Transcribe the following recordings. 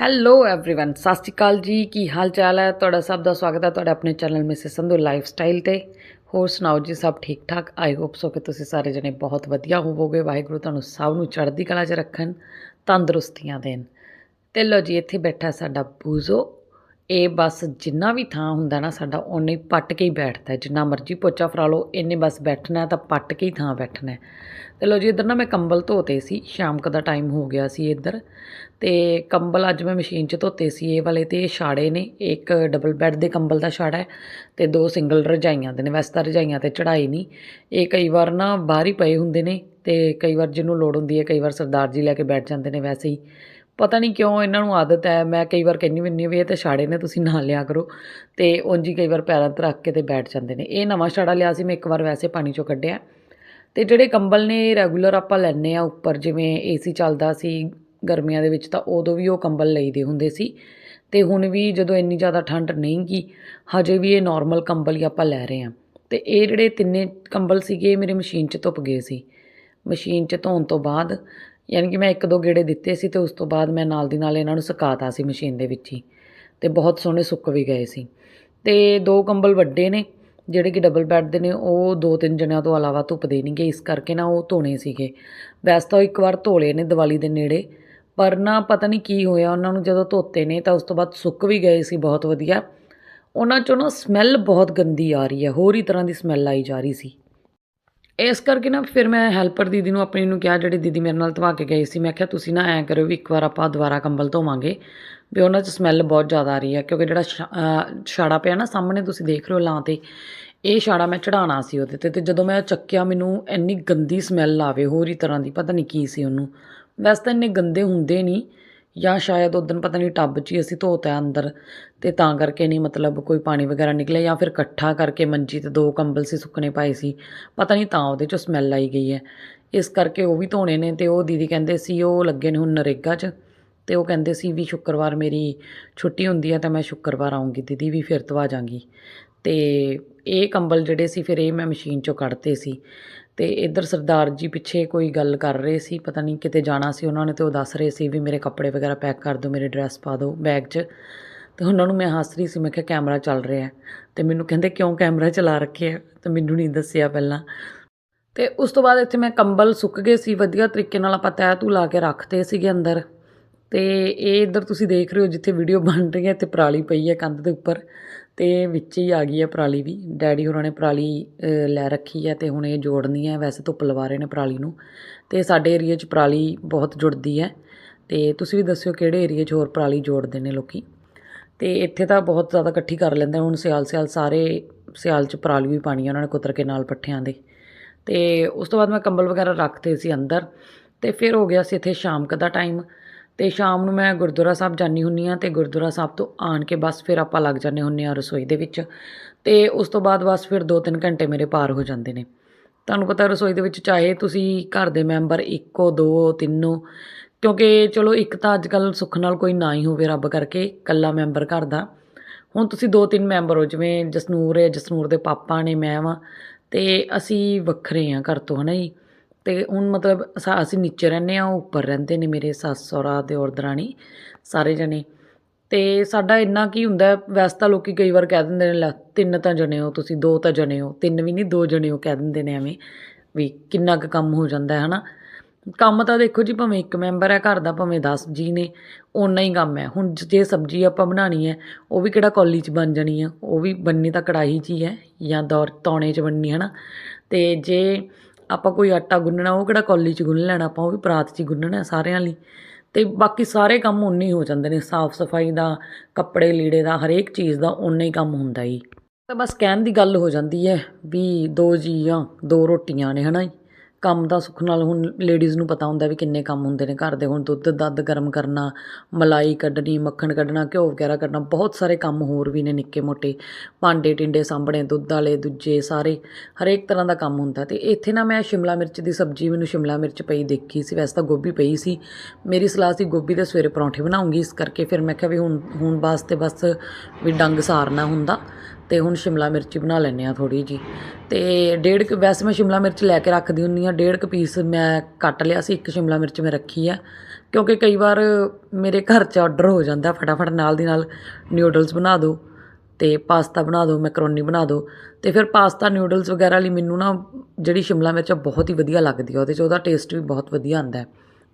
Hello everyone ਸਤਿ ਸ਼੍ਰੀ ਅਕਾਲ ਜੀ ਕੀ ਹਾਲ ਚਾਲ ਹੈ ਤੁਹਾਡਾ ਸਭ ਦਾ ਸਵਾਗਤ ਹੈ ਤੁਹਾਡੇ ਆਪਣੇ channel Mrs Sandhu lifestyle ਤੇ ਹੋਰ ਸੁਣਾਓ ਜੀ ਸਭ ਠੀਕ ਠਾਕ ਆਈ ਹੋਪ ਸੋ ਕਿ ਤੁਸੀਂ ਸਾਰੇ ਜਣੇ ਬਹੁਤ ਵਧੀਆ ਹੋਵੋਗੇ ਵਾਹਿਗੁਰੂ ਤੁਹਾਨੂੰ ਸਭ ਨੂੰ ਚੜ੍ਹਦੀ ਕਲਾ 'ਚ ਰੱਖਣ ਤੰਦਰੁਸਤੀਆਂ ਦੇਣ ਤੇ ਲੋ ਜੀ ਇੱਥੇ ਬੈਠਾ ਸਾਡਾ ਬੂਜ਼ੋ ਇਹ ਬਸ ਜਿੰਨਾ ਵੀ ਥਾਂ ਹੁੰਦਾ ਨਾ ਸਾਡਾ ਉਹਨੇ ਪੱਟ ਕੇ ਹੀ ਬੈਠਦਾ ਹੈ। ਜਿੰਨਾ ਮਰਜ਼ੀ ਪੋਚਾ ਫਰਾ ਲਓ ਇਹਨੇ ਬਸ ਬੈਠਣਾ ਹੈ ਤਾਂ ਪੱਟ ਕੇ ਹੀ ਥਾਂ ਬੈਠਣਾ ਹੈ। ਤੇ ਲੋ ਜੀ, ਇੱਧਰ ਨਾ ਮੈਂ ਕੰਬਲ ਧੋਤੇ ਸੀ, ਸ਼ਾਮ ਕ ਦਾ ਟਾਈਮ ਹੋ ਗਿਆ ਸੀ ਇੱਧਰ। ਤੇ ਕੰਬਲ ਅੱਜ ਮੈਂ ਮਸ਼ੀਨ 'ਚ ਧੋਤੇ ਸੀ, ਇਹ ਵਾਲੇ ਤੇ ਇਹ ਛਾੜੇ ਨੇ, ਇੱਕ ਡਬਲ ਬੈੱਡ ਦੇ ਕੰਬਲ ਦਾ ਛਾੜਾ ਹੈ ਤੇ ਦੋ ਸਿੰਗਲ ਰਜਾਈਆਂ ਦੇ ਨੇ, ਵੈਸੇ ਤਾਂ ਰਜਾਈਆਂ ਤੇ ਚੜਾਈ ਨਹੀਂ। ਇਹ ਕਈ ਵਾਰ ਨਾ ਬਾਹਰ ਹੀ ਪਏ ਹੁੰਦੇ ਨੇ ਤੇ ਕਈ ਵਾਰ ਜਿਹਨੂੰ ਲੋੜ ਹੁੰਦੀ ਹੈ, ਕਈ ਵਾਰ ਸਰਦਾਰ ਜੀ ਲੈ ਕੇ ਬੈਠ ਜਾਂਦੇ ਨੇ ਵੈਸੇ ਹੀ। ਪਤਾ ਨਹੀਂ ਕਿਉਂ ਇਹਨਾਂ ਨੂੰ ਆਦਤ ਹੈ, ਮੈਂ ਕਈ ਵਾਰ ਕਹਿੰਦੀ ਹੁੰਦੀ ਵੀ ਇਹ ਤਾਂ ਛਾੜੇ ਨੇ, ਤੁਸੀਂ ਨਾ ਲਿਆ ਕਰੋ। ਤੇ ਉਂਝ ਹੀ ਕਈ ਵਾਰ ਪੈਰਾਂ 'ਤੇ ਰੱਖ ਕੇ ਤੇ ਬੈਠ ਜਾਂਦੇ ਨੇ। ਇਹ ਨਵਾਂ ਛਾੜਾ ਲਿਆ ਸੀ, ਮੈਂ ਇੱਕ ਵਾਰ ਵੈਸੇ ਪਾਣੀ 'ਚੋਂ ਕੱਢਿਆ। ਅਤੇ ਜਿਹੜੇ ਕੰਬਲ ਨੇ ਰੈਗੂਲਰ ਆਪਾਂ ਲੈਂਦੇ ਆ ਉੱਪਰ, ਜਿਵੇਂ ਏਸੀ ਚੱਲਦਾ ਸੀ ਗਰਮੀਆਂ ਦੇ ਵਿੱਚ ਤਾਂ ਉਦੋਂ ਵੀ ਉਹ ਕੰਬਲ ਲਈਦੇ ਹੁੰਦੇ ਸੀ। ਅਤੇ ਹੁਣ ਵੀ ਜਦੋਂ ਇੰਨੀ ਜ਼ਿਆਦਾ ਠੰਡ ਨਹੀਂ ਗੀ, ਹਜੇ ਵੀ ਇਹ ਨੋਰਮਲ ਕੰਬਲ ਹੀ ਆਪਾਂ ਲੈ ਰਹੇ ਹਾਂ। ਅਤੇ ਇਹ ਜਿਹੜੇ ਤਿੰਨੇ ਕੰਬਲ ਸੀਗੇ, ਇਹ ਮੇਰੇ ਮਸ਼ੀਨ 'ਚ ਧੁੱਪ ਗਏ ਸੀ। ਮਸ਼ੀਨ 'ਚ ਧੋਣ ਤੋਂ ਬਾਅਦ, ਯਾਨੀ ਕਿ ਮੈਂ ਇੱਕ ਦੋ ਗੇੜੇ ਦਿੱਤੇ ਸੀ ਤੇ ਉਸ ਤੋਂ ਬਾਅਦ ਮੈਂ ਨਾਲ ਦੀ ਨਾਲ ਇਹਨਾਂ ਨੂੰ ਸੁਕਾਤਾ ਸੀ ਮਸ਼ੀਨ ਦੇ ਵਿੱਚ ਹੀ। ਤੇ ਬਹੁਤ ਸੋਹਣੇ ਸੁੱਕ ਵੀ ਗਏ ਸੀ। ਤੇ ਦੋ ਕੰਬਲ ਵੱਡੇ ਨੇ ਜਿਹੜੇ ਕਿ ਡਬਲ ਬੈੱਡ ਦੇ ਨੇ, ਉਹ ਦੋ ਤਿੰਨ ਜਣਿਆਂ ਤੋਂ ਇਲਾਵਾ ਧੁੱਪਦੇ ਨਹੀਂਗੇ ਇਸ ਕਰਕੇ ਨਾ ਉਹ ਧੋਣੇ ਸੀਗੇ। ਵੈਸੇ ਤਾਂ ਉਹ ਇੱਕ ਵਾਰ ਧੋਲੇ ਨੇ ਦੀਵਾਲੀ ਦੇ ਨੇੜੇ, ਪਰ ਨਾ ਪਤਾ ਨਹੀਂ ਕੀ ਹੋਇਆ, ਉਹਨਾਂ ਨੂੰ ਜਦੋਂ ਧੋਤੇ ਨੇ ਤਾਂ ਉਸ ਤੋਂ ਬਾਅਦ ਸੁੱਕ ਵੀ ਗਏ ਸੀ ਬਹੁਤ ਵਧੀਆ। ਉਹਨਾਂ ਚੋਂ ਨਾ ਸਮੈਲ ਬਹੁਤ ਗੰਦੀ ਆ ਰਹੀ ਹੈ, ਹੋਰ ਹੀ ਤਰ੍ਹਾਂ ਦੀ ਸਮੈਲ ਆਈ ਜਾ ਰਹੀ ਸੀ। ਇਸ ਕਰਕੇ ਨਾ ਫਿਰ ਮੈਂ ਹੈਲਪਰ ਦੀਦੀ ਨੂੰ ਆਪਣੀ ਨੂੰ ਕਿਹਾ, ਜਿਹੜੀ ਦੀਦੀ ਮੇਰੇ ਨਾਲ ਧਵਾ ਕੇ ਗਈ ਸੀ, ਮੈਂ ਕਿਹਾ ਤੁਸੀਂ ਨਾ ਐਂ ਕਰਿਓ ਵੀ ਇੱਕ ਵਾਰ ਆਪਾਂ ਦੁਬਾਰਾ ਕੰਬਲ ਧੋਵਾਂਗੇ, ਵੀ ਉਹਨਾਂ 'ਚ ਸਮੈਲ ਬਹੁਤ ਜ਼ਿਆਦਾ ਆ ਰਹੀ ਹੈ, ਕਿਉਂਕਿ ਜਿਹੜਾ ਛਾ- ਛਾੜਾ ਪਿਆ ਨਾ ਸਾਹਮਣੇ ਤੁਸੀਂ ਦੇਖ ਰਹੇ ਹੋ ਲਾਂ ਤੇ, ਇਹ ਛਾੜਾ ਮੈਂ ਚੜਾਉਣਾ ਸੀ ਉਹਦੇ ਤੇ ਤੇ ਜਦੋਂ ਮੈਂ ਚੱਕਿਆ ਮੈਨੂੰ ਇੰਨੀ ਗੰਦੀ ਸਮੈਲ ਆਵੇ, ਹੋਰ ਹੀ ਤਰ੍ਹਾਂ ਦੀ, ਪਤਾ ਨਹੀਂ ਕੀ ਸੀ ਉਹਨੂੰ। ਵੈਸੇ ਤਾਂ ਇੰਨੇ ਗੰਦੇ ਹੁੰਦੇ ਨਹੀਂ ਜਾਂ ਸ਼ਾਇਦ ਉਦੋਂ ਪਤਾ ਨਹੀਂ ਟੱਬ 'ਚ ਹੀ ਅਸੀਂ ਧੋਤਾ ਅੰਦਰ ਤੇ ਤਾਂ ਕਰਕੇ ਨਹੀਂ ਮਤਲਬ ਕੋਈ ਪਾਣੀ ਵਗੈਰਾ ਨਿਕਲਿਆ ਜਾਂ ਫਿਰ ਇਕੱਠਾ ਕਰਕੇ ਮੰਜੀ ਤੇ ਦੋ ਕੰਬਲ ਸੀ ਸੁੱਕਣੇ ਪਾਏ ਸੀ, ਪਤਾ ਨਹੀਂ ਤਾਂ ਉਹਦੇ 'ਚੋਂ ਸਮੈਲ ਆਈ ਗਈ ਹੈ। ਇਸ ਕਰਕੇ ਉਹ ਵੀ ਧੋਣੇ ਨੇ ਤੇ ਉਹ ਦੀਦੀ ਕਹਿੰਦੇ ਸੀ ਉਹ ਲੱਗੇ ਨੇ ਹੁਣ ਨਰੇਗਾ 'ਚ ਤੇ ਉਹ ਕਹਿੰਦੇ ਸੀ ਵੀ ਸ਼ੁੱਕਰਵਾਰ ਮੇਰੀ ਛੁੱਟੀ ਹੁੰਦੀ ਹੈ ਤਾਂ ਮੈਂ ਸ਼ੁੱਕਰਵਾਰ ਆਉਂਗੀ ਦੀਦੀ, ਵੀ ਫਿਰ ਤੋਂ ਆ ਜਾਵਾਂਗੀ ਤੇ ਇਹ ਕੰਬਲ ਜਿਹੜੇ ਸੀ ਫਿਰ ਇਹ ਮੈਂ ਮਸ਼ੀਨ 'ਚੋਂ ਕੱਢਤੇ ਸੀ। ਅਤੇ ਇੱਧਰ ਸਰਦਾਰ ਜੀ ਪਿੱਛੇ ਕੋਈ ਗੱਲ ਕਰ ਰਹੇ ਸੀ, ਪਤਾ ਨਹੀਂ ਕਿਤੇ ਜਾਣਾ ਸੀ ਉਹਨਾਂ ਨੇ ਤੇ ਉਹ ਦੱਸ ਰਹੇ ਸੀ ਵੀ ਮੇਰੇ ਕੱਪੜੇ ਵਗੈਰਾ ਪੈਕ ਕਰ ਦਿਓ, ਮੇਰੇ ਡਰੈਸ ਪਾ ਦਿਓ ਬੈਗ 'ਚ। ਅਤੇ ਉਹਨਾਂ ਨੂੰ ਮੈਂ ਹੱਸ ਰਹੀ ਸੀ, ਮੈਂ ਕਿਹਾ ਕੈਮਰਾ ਚੱਲ ਰਿਹਾ ਅਤੇ ਮੈਨੂੰ ਕਹਿੰਦੇ ਕਿਉਂ ਕੈਮਰਾ ਚਲਾ ਰੱਖਿਆ ਅਤੇ ਮੈਨੂੰ ਨਹੀਂ ਦੱਸਿਆ ਪਹਿਲਾਂ। ਅਤੇ ਉਸ ਤੋਂ ਬਾਅਦ ਇੱਥੇ ਮੈਂ ਕੰਬਲ ਸੁੱਕ ਗਏ ਸੀ, ਵਧੀਆ ਤਰੀਕੇ ਨਾਲ ਆਪਾਂ ਤੈਅ ਤੂ ਲਾ ਕੇ ਰੱਖਤੇ ਸੀਗੇ ਅੰਦਰ। ਤੇ ਇਹ ਇੱਧਰ ਤੁਸੀਂ ਦੇਖ ਰਹੇ ਹੋ ਜਿੱਥੇ ਵੀਡੀਓ ਬਣ ਰਹੀ ਹੈ ਤੇ ਪਰਾਲੀ ਪਈ ਹੈ ਕੰਧ ਦੇ ਉੱਪਰ ਤੇ ਵਿੱਚ ਹੀ ਆ ਗਈ ਹੈ ਪਰਾਲੀ ਵੀ। ਡੈਡੀ ਹੋਰਾਂ ਨੇ ਪਰਾਲੀ ਲੈ ਰੱਖੀ ਹੈ ਤੇ ਹੁਣ ਇਹ ਜੋੜਨੀ ਹੈ। ਵੈਸੇ ਧੁੱਪ ਲਵਾ ਰਹੇ ਨੇ ਪਰਾਲੀ ਨੂੰ ਤੇ ਸਾਡੇ ਏਰੀਆ 'ਚ ਪਰਾਲੀ ਬਹੁਤ ਜੁੜਦੀ ਹੈ ਤੇ ਤੁਸੀਂ ਵੀ ਦੱਸਿਓ ਕਿਹੜੇ ਏਰੀਆ 'ਚ ਹੋਰ ਪਰਾਲੀ ਜੋੜਦੇ ਨੇ ਲੋਕੀ। ਤੇ ਇੱਥੇ ਤਾਂ ਬਹੁਤ ਜ਼ਿਆਦਾ ਇਕੱਠੀ ਕਰ ਲੈਂਦੇ ਹੁਣ ਸਿਆਲ ਸਿਆਲ ਸਾਰੇ ਸਿਆਲ 'ਚ ਪਰਾਲੀ ਵੀ ਪਾਣੀ ਉਹਨਾਂ ਨੇ ਕੁਤਰ ਕੇ ਨਾਲ ਪੱਠਿਆਂ ਦੇ। ਤੇ ਉਸ ਤੋਂ ਬਾਅਦ ਮੈਂ ਕੰਬਲ ਵਗੈਰਾ ਰੱਖਤੇ ਸੀ ਅੰਦਰ ਤੇ ਫਿਰ ਹੋ ਗਿਆ ਸੀ ਇੱਥੇ ਸ਼ਾਮ ਕ ਦਾ ਟਾਈਮ ਤੇ ਸ਼ਾਮ ਨੂੰ ਮੈਂ ਗੁਰਦੁਆਰਾ ਸਾਹਿਬ ਜਾਣੀ ਹੁੰਨੀ ਆ ਤੇ ਗੁਰਦੁਆਰਾ ਸਾਹਿਬ ਤੋਂ ਆਣ ਕੇ ਬਸ ਫਿਰ ਆਪਾਂ ਲੱਗ ਜਾਂਦੇ ਹੁੰਨੇ ਆ ਰਸੋਈ ਦੇ ਵਿੱਚ ਤੇ ਉਸ ਤੋਂ ਬਾਅਦ ਬਸ ਫਿਰ 2-3 ਘੰਟੇ ਮੇਰੇ ਪਾਰ ਹੋ ਜਾਂਦੇ ਨੇ। ਤੁਹਾਨੂੰ ਪਤਾ ਰਸੋਈ ਦੇ ਵਿੱਚ ਚਾਹੇ ਤੁਸੀਂ ਘਰ ਦੇ ਮੈਂਬਰ ਇੱਕੋ, ਦੋ, ਤਿੰਨੋ, ਕਿਉਂਕਿ ਚਲੋ ਇੱਕ ਤਾਂ ਅੱਜ ਕੱਲ ਸੁੱਖ ਨਾਲ ਕੋਈ ਨਾ ਹੀ ਹੋਵੇ ਰੱਬ ਕਰਕੇ, ਇਕੱਲਾ ਮੈਂਬਰ ਘਰ ਦਾ। ਹੁਣ ਤੁਸੀਂ ਦੋ ਤਿੰਨ ਮੈਂਬਰ ਹੋ, ਜਿਵੇਂ ਜਸਨੂਰ ਹੈ, ਜਸਨੂਰ ਦੇ ਪਾਪਾ ਨੇ, ਮੈਂ ਵਾਂ ਤੇ ਅਸੀਂ ਵੱਖਰੇ ਹਾਂ ਘਰ ਤੋਂ, ਹਨਾ ਜੀ? ਅਤੇ ਹੁਣ ਮਤਲਬ ਸਾ- ਅਸੀਂ ਨੀਚੇ ਰਹਿੰਦੇ ਹਾਂ ਉਹ ਉੱਪਰ ਰਹਿੰਦੇ ਨੇ ਮੇਰੇ ਸੱਸ, ਸਹੁਰਾ ਤੇ ਔਰ ਦਰਾਣੀ, ਸਾਰੇ ਜਣੇ। ਅਤੇ ਸਾਡਾ ਇੰਨਾ ਕੀ ਹੁੰਦਾ, ਵੈਸੇ ਤਾਂ ਲੋਕ ਕਈ ਵਾਰ ਕਹਿ ਦਿੰਦੇ ਨੇ, ਲੈ ਤਿੰਨ ਤਾਂ ਜਣੇ ਹੋ ਤੁਸੀਂ, ਦੋ ਤਾਂ ਜਣੇ ਹੋ, ਤਿੰਨ ਵੀ ਨਹੀਂ, ਦੋ ਜਣੇ ਹੋ ਕਹਿ ਦਿੰਦੇ ਨੇ ਐਵੇਂ, ਵੀ ਕਿੰਨਾ ਕੁ ਕੰਮ ਹੋ ਜਾਂਦਾ ਹੈ ਨਾ ਕੰਮ ਤਾਂ ਦੇਖੋ ਜੀ, ਭਾਵੇਂ ਇੱਕ ਮੈਂਬਰ ਹੈ, ਘਰ ਦਾ ਭਾਵੇਂ 10 ਜੀ ਨੇ, ਓਨਾ ਹੀ ਕੰਮ ਹੈ। ਹੁਣ ਜੇ ਸਬਜ਼ੀ ਆਪਾਂ ਬਣਾਉਣੀ ਹੈ, ਉਹ ਵੀ ਕਿਹੜਾ ਕੌਲੀ 'ਚ ਬਣ ਜਾਣੀ ਆ, ਉਹ ਵੀ ਬਣਨੀ ਤਾਂ ਕੜਾਹੀ 'ਚ ਹੀ ਹੈ, ਜਾਂ ਦੌਰ, ਤੌਣੇ 'ਚ ਬਣਨੀ ਹੈ ਨਾ ਅਤੇ ਜੇ ਆਪਾਂ ਕੋਈ ਆਟਾ ਗੁੰਨਣਾ, ਉਹ ਕਿਹੜਾ ਕੌਲੀ 'ਚ ਗੁੰਨ ਲੈਣਾ, ਆਪਾਂ ਉਹ ਵੀ ਪਰਾਤ 'ਚ ਹੀ ਗੁੰਨਣਾ ਸਾਰਿਆਂ ਲਈ। ਅਤੇ ਬਾਕੀ ਸਾਰੇ ਕੰਮ ਉਨੇ ਹੀ ਹੋ ਜਾਂਦੇ ਨੇ, ਸਾਫ਼ ਸਫ਼ਾਈ ਦਾ, ਕੱਪੜੇ ਲੀੜੇ ਦਾ, ਹਰੇਕ ਚੀਜ਼ ਦਾ ਉਨਾ ਹੀ ਕੰਮ ਹੁੰਦਾ ਜੀ। ਤਾਂ ਬਸ ਕਹਿਣ ਦੀ ਗੱਲ ਹੋ ਜਾਂਦੀ ਹੈ ਵੀ ਦੋ ਜੀ ਆ ਦੋ ਰੋਟੀਆਂ ਨੇ ਹੈ ਨਾ ਜੀ? ਕੰਮ ਦਾ ਸੁੱਖ ਨਾਲ ਹੁਣ ਲੇਡੀਜ਼ ਨੂੰ ਪਤਾ ਹੁੰਦਾ ਵੀ ਕਿੰਨੇ ਕੰਮ ਹੁੰਦੇ ਨੇ ਘਰ ਦੇ। ਹੁਣ ਦੁੱਧ, ਦੱਧ ਗਰਮ ਕਰਨਾ, ਮਲਾਈ ਕੱਢਣੀ, ਮੱਖਣ ਕੱਢਣਾ, ਘਿਓ ਵਗੈਰਾ ਕਰਨਾ, ਬਹੁਤ ਸਾਰੇ ਕੰਮ ਹੋਰ ਵੀ ਨੇ ਨਿੱਕੇ ਮੋਟੇ। ਭਾਂਡੇ, ਟਿੰਡੇ, ਸਾਂਭਣੇ, ਦੁੱਧ ਵਾਲੇ, ਦੂਜੇ ਸਾਰੇ, ਹਰੇਕ ਤਰ੍ਹਾਂ ਦਾ ਕੰਮ ਹੁੰਦਾ। ਤੇ ਇੱਥੇ ਨਾ ਮੈਂ ਸ਼ਿਮਲਾ ਮਿਰਚ ਦੀ ਸਬਜ਼ੀ ਮੈਨੂੰ ਸ਼ਿਮਲਾ ਮਿਰਚ ਪਈ ਦੇਖੀ ਸੀ, ਵੈਸੇ ਤਾਂ ਗੋਭੀ ਪਈ ਸੀ। ਮੇਰੀ ਸਲਾਹ ਸੀ ਗੋਭੀ ਦੇ ਸਵੇਰੇ ਪਰੌਂਠੇ ਬਣਾਉਂਗੀ, ਇਸ ਕਰਕੇ ਫਿਰ ਮੈਂ ਕਿਹਾ ਵੀ ਹੁਣ ਹੁਣ ਵਾਸਤੇ ਬਸ ਵੀ ਡੰਗ ਸਾਰਨਾ ਹੁੰਦਾ। ਤੇ ਹੁਣ ਸ਼ਿਮਲਾ ਮਿਰਚ ਬਣਾ ਲੈਂਦੇ ਆ ਥੋੜੀ ਜੀ ਤੇ ਡੇਢ ਕੁ ਵੈਸੇ ਮੈਂ ਸ਼ਿਮਲਾ ਮਿਰਚ ਲੈ ਕੇ ਰੱਖਦੀ ਹੁੰਨੀ ਆ ਡੇਢ ਕੁ ਪੀਸ ਮੈਂ ਕੱਟ ਲਿਆ ਸੀ, ਇੱਕ ਸ਼ਿਮਲਾ ਮਿਰਚ ਮੈਂ ਰੱਖੀ ਆ। ਕਿਉਂਕਿ ਕਈ ਵਾਰ ਮੇਰੇ ਘਰ 'ਚ ਆਰਡਰ ਹੋ ਜਾਂਦਾ, ਫਟਾਫਟ ਨਾਲ ਦੀ ਨਾਲ ਨਿਊਡਲਸ ਬਣਾ ਦਿਓ ਤੇ ਪਾਸਤਾ ਬਣਾ ਦਿਓ ਮੈਕਰੋਨੀ ਬਣਾ ਦਿਓ। ਤੇ ਫਿਰ ਪਾਸਤਾ ਨਿਊਡਲਸ ਵਗੈਰਾ ਲਈ ਮੈਨੂੰ ਨਾ ਜਿਹੜੀ ਸ਼ਿਮਲਾ ਮਿਰਚ ਆ, ਬਹੁਤ ਹੀ ਵਧੀਆ ਲੱਗਦੀ ਆ। ਉਹਦੇ 'ਚ ਉਹਦਾ ਟੇਸਟ ਵੀ ਬਹੁਤ ਵਧੀਆ ਆਉਂਦਾ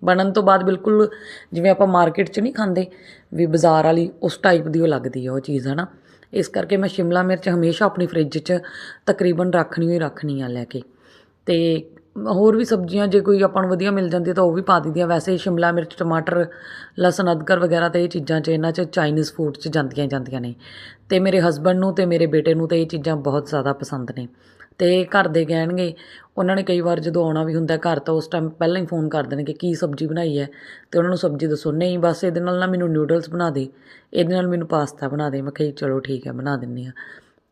ਬਣਨ ਤੋਂ ਬਾਅਦ ਬਿਲਕੁਲ ਜਿਵੇਂ ਆਪਾਂ ਮਾਰਕੀਟ 'ਚ ਨਹੀਂ ਖਾਂਦੇ, ਵੀ ਬਾਜ਼ਾਰ ਵਾਲੀ ਉਸ ਟਾਈਪ ਦੀ ਉਹ ਲੱਗਦੀ ਆ ਉਹ ਚੀਜ਼ ਹੈ ਨਾ ਇਸ ਕਰਕੇ ਮੈਂ ਸ਼ਿਮਲਾ ਮਿਰਚ ਹਮੇਸ਼ਾ ਆਪਣੀ ਫਰਿੱਜ 'ਚ ਤਕਰੀਬਨ ਰੱਖਣੀ ਹੋਈ ਰੱਖਣੀ ਆ ਲੈ ਕੇ। ਅਤੇ ਹੋਰ ਵੀ ਸਬਜ਼ੀਆਂ, ਜੇ ਕੋਈ ਆਪਾਂ ਨੂੰ ਵਧੀਆ ਮਿਲ ਜਾਂਦੀ ਤਾਂ ਉਹ ਵੀ ਪਾ ਦਿੰਦੀ ਵੈਸੇ ਸ਼ਿਮਲਾ ਮਿਰਚ, ਟਮਾਟਰ, ਲਸਣ, ਅਦਰਕ ਵਗੈਰਾ ਤਾਂ ਇਹ ਚੀਜ਼ਾਂ 'ਚ ਇਹਨਾਂ 'ਚ ਚਾਈਨੀਜ਼ ਫੂਡ 'ਚ ਜਾਂਦੀਆਂ ਜਾਂਦੀਆਂ ਨੇ। ਤੇ ਮੇਰੇ ਹਸਬੰਡ ਨੂੰ ਤੇ ਮੇਰੇ ਬੇਟੇ ਨੂੰ ਤਾਂ ਇਹ ਚੀਜ਼ਾਂ ਬਹੁਤ ਜ਼ਿਆਦਾ ਪਸੰਦ ਨੇ। ਤੇ ਘਰ ਦੇ ਕਹਿਣਗੇ, ਉਹਨਾਂ ਨੇ ਕਈ ਵਾਰ ਜਦੋਂ ਆਉਣਾ ਵੀ ਹੁੰਦਾ ਘਰ ਤਾਂ ਉਸ ਟਾਈਮ ਪਹਿਲਾਂ ਹੀ ਫੋਨ ਕਰ ਦੇਣਗੇ ਕੀ ਸਬਜ਼ੀ ਬਣਾਈ ਹੈ। ਤੇ ਉਹਨਾਂ ਨੂੰ ਸਬਜ਼ੀ ਦੱਸੋ, ਨਹੀਂ, ਬਸ ਇਹਦੇ ਨਾਲ ਨਾ ਮੈਨੂੰ ਨਿਊਡਲਸ ਬਣਾ ਦੇ, ਇਹਦੇ ਨਾਲ ਮੈਨੂੰ ਪਾਸਤਾ ਬਣਾ ਦੇ। ਮੈਂ ਕਿਹਾ ਚਲੋ ਠੀਕ ਹੈ, ਬਣਾ ਦਿੰਨੀ ਆ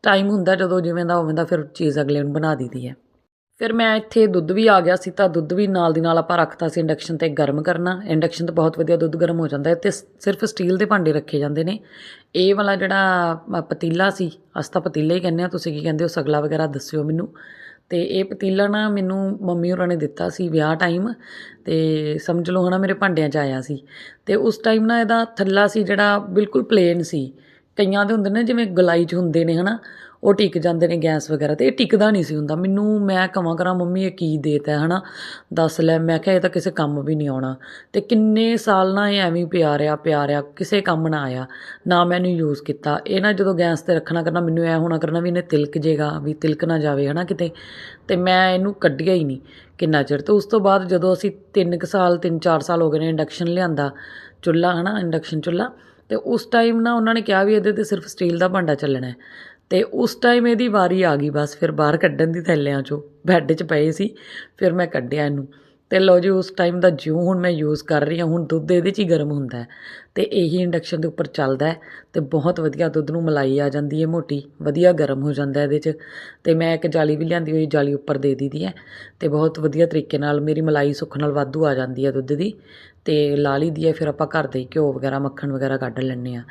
ਟਾਈਮ ਹੁੰਦਾ ਜਦੋਂ ਜਿਵੇਂ ਦਾ ਉਵੇਂ ਦਾ ਫਿਰ ਚੀਜ਼ ਅਗਲੇ ਨੂੰ ਬਣਾ ਦਈਦੀ ਹੈ। ਫਿਰ ਮੈਂ ਇੱਥੇ ਦੁੱਧ ਵੀ ਆ ਗਿਆ ਸੀ ਤਾਂ ਦੁੱਧ ਵੀ ਨਾਲ ਦੀ ਨਾਲ ਆਪਾਂ ਰੱਖਤਾ ਸੀ ਇੰਡਕਸ਼ਨ ਤੇ ਗਰਮ ਕਰਨਾ। ਇੰਡਕਸ਼ਨ ਤੇ ਬਹੁਤ ਵਧੀਆ ਦੁੱਧ ਗਰਮ ਹੋ ਜਾਂਦਾ ਹੈ ਤੇ ਸਿਰਫ ਸਟੀਲ ਦੇ ਭਾਂਡੇ ਰੱਖੇ ਜਾਂਦੇ ਨੇ। ਇਹ ਵਾਲਾ ਜਿਹੜਾ ਪਤੀਲਾ ਸੀ, ਅਸੀਂ ਤਾਂ ਪਤੀਲਾ ਹੀ ਕਹਿੰਦੇ ਆ ਤੁਸੀਂ ਕੀ ਕਹਿੰਦੇ ਹੋ, ਸਗਲਾ ਵਗੈਰਾ ਦੱਸਿਓ ਮੈਨੂੰ। ਤੇ ਇਹ ਪਤੀਲਾ ਨਾ ਮੈਨੂੰ ਮੰਮੀ ਹੋਰਾਂ ਨੇ ਦਿੱਤਾ ਸੀ ਵਿਆਹ ਟਾਈਮ ਤੇ ਸਮਝ ਲਓ ਹਨਾ ਮੇਰੇ ਭਾਂਡਿਆਂ 'ਚ ਆਇਆ ਸੀ। ਤੇ ਉਸ ਟਾਈਮ ਨਾ ਇਹਦਾ ਥੱਲਾ ਸੀ ਜਿਹੜਾ ਬਿਲਕੁਲ ਪਲੇਨ ਸੀ। ਕਈਆਂ ਦੇ ਹੁੰਦੇ ਨੇ ਜਿਵੇਂ ਗਲਾਈ 'ਚ ਹੁੰਦੇ ਨੇ ਹਨਾ ਉਹ ਟਿਕ ਜਾਂਦੇ ਨੇ ਗੈਸ ਵਗੈਰਾ ਤੇ ਇਹ ਟਿਕਦਾ ਨਹੀਂ ਸੀ ਹੁੰਦਾ। ਮੈਨੂੰ ਮੈਂ ਕਵਾਂ ਕਰਾਂ, ਮੰਮੀ ਇਹ ਕੀ ਦੇਤਾ ਹੈ, ਹਨਾ? ਦੱਸ ਲੈ, ਮੈਂ ਕਿਹਾ ਇਹ ਤਾਂ ਕਿਸੇ ਕੰਮ ਵੀ ਨਹੀਂ ਆਉਣਾ। ਤੇ ਕਿੰਨੇ ਸਾਲ ਨਾ ਇਹ ਐਵੇਂ ਪਿਆ ਰਿਹਾ ਪਿਆ ਰਿਹਾ ਕਿਸੇ ਕੰਮ ਨਾ ਆਇਆ, ਨਾ ਮੈਂ ਇਹਨੂੰ ਯੂਜ਼ ਕੀਤਾ। ਇਹ ਨਾ ਜਦੋਂ ਗੈਸ ਤੇ ਰੱਖਣਾ ਕਰਨਾ, ਮੈਨੂੰ ਐ ਹੋਣਾ ਕਰਨਾ ਵੀ ਇਹਨੇ ਤਿਲਕ ਜੇਗਾ, ਵੀ ਤਿਲਕ ਨਾ ਜਾਵੇ, ਹਨਾ, ਕਿਤੇ। ਤੇ ਮੈਂ ਇਹਨੂੰ ਕੱਢਿਆ ਹੀ ਨਹੀਂ ਕਿੰਨਾ ਚਿਰ। ਤੇ ਉਸ ਤੋਂ ਬਾਅਦ ਜਦੋਂ ਅਸੀਂ 3 ਕੁ ਸਾਲ 3-4 ਸਾਲ ਹੋ ਗਏ ਨੇ ਇੰਡਕਸ਼ਨ ਲਿਆਂਦਾ, ਚੁੱਲ੍ਹਾ, ਹਨਾ ਇੰਡਕਸ਼ਨ ਚੁੱਲ੍ਹਾ, ਤੇ ਉਸ ਟਾਈਮ ਨਾ ਉਹਨਾਂ ਨੇ ਕਿਹਾ ਵੀ ਇਹਦੇ ਤੇ ਸਿਰਫ ਸਟੀਲ ਦਾ ਭਾਂਡਾ ਚੱਲਣਾ ਅਤੇ ਉਸ ਟਾਈਮ ਇਹਦੀ ਵਾਰੀ ਆ ਗਈ ਬਸ, ਫਿਰ ਬਾਹਰ ਕੱਢਣ ਦੀ ਥੈਲਿਆਂ ਚੋਂ। ਬੈੱਡ 'ਚ ਪਏ ਸੀ, ਫਿਰ ਮੈਂ ਕੱਢਿਆ ਇਹਨੂੰ। ਅਤੇ ਲਓ ਜੀ, ਉਸ ਟਾਈਮ ਦਾ ਜਿਉਂ ਹੁਣ ਮੈਂ ਯੂਜ਼ ਕਰ ਰਹੀ ਹਾਂ। ਹੁਣ ਦੁੱਧ ਇਹਦੇ 'ਚ ਹੀ ਗਰਮ ਹੁੰਦਾ ਅਤੇ ਇਹੀ ਇੰਡਕਸ਼ਨ ਦੇ ਉੱਪਰ ਚੱਲਦਾ ਅਤੇ ਬਹੁਤ ਵਧੀਆ ਦੁੱਧ ਨੂੰ ਮਲਾਈ ਆ ਜਾਂਦੀ ਹੈ ਮੋਟੀ। ਵਧੀਆ ਗਰਮ ਹੋ ਜਾਂਦਾ ਇਹਦੇ 'ਚ। ਅਤੇ ਮੈਂ ਇੱਕ ਜਾਲੀ ਵੀ ਲਿਆਂਦੀ ਹੋਈ, ਜਾਲੀ ਉੱਪਰ ਦੇ ਦਿੱਤੀ ਹੈ। ਅਤੇ ਬਹੁਤ ਵਧੀਆ ਤਰੀਕੇ ਨਾਲ ਮੇਰੀ ਮਲਾਈ ਸੁੱਖ ਨਾਲ ਵਾਧੂ ਆ ਜਾਂਦੀ ਹੈ ਦੁੱਧ ਦੀ। ਅਤੇ ਲਾ ਲਈ ਦੀ ਹੈ, ਫਿਰ ਆਪਾਂ ਘਰ ਦੇ ਹੀ ਘਿਓ ਵਗੈਰਾ, ਮੱਖਣ ਵਗੈਰਾ ਕੱਢ ਲੈਂਦੇ ਹਾਂ।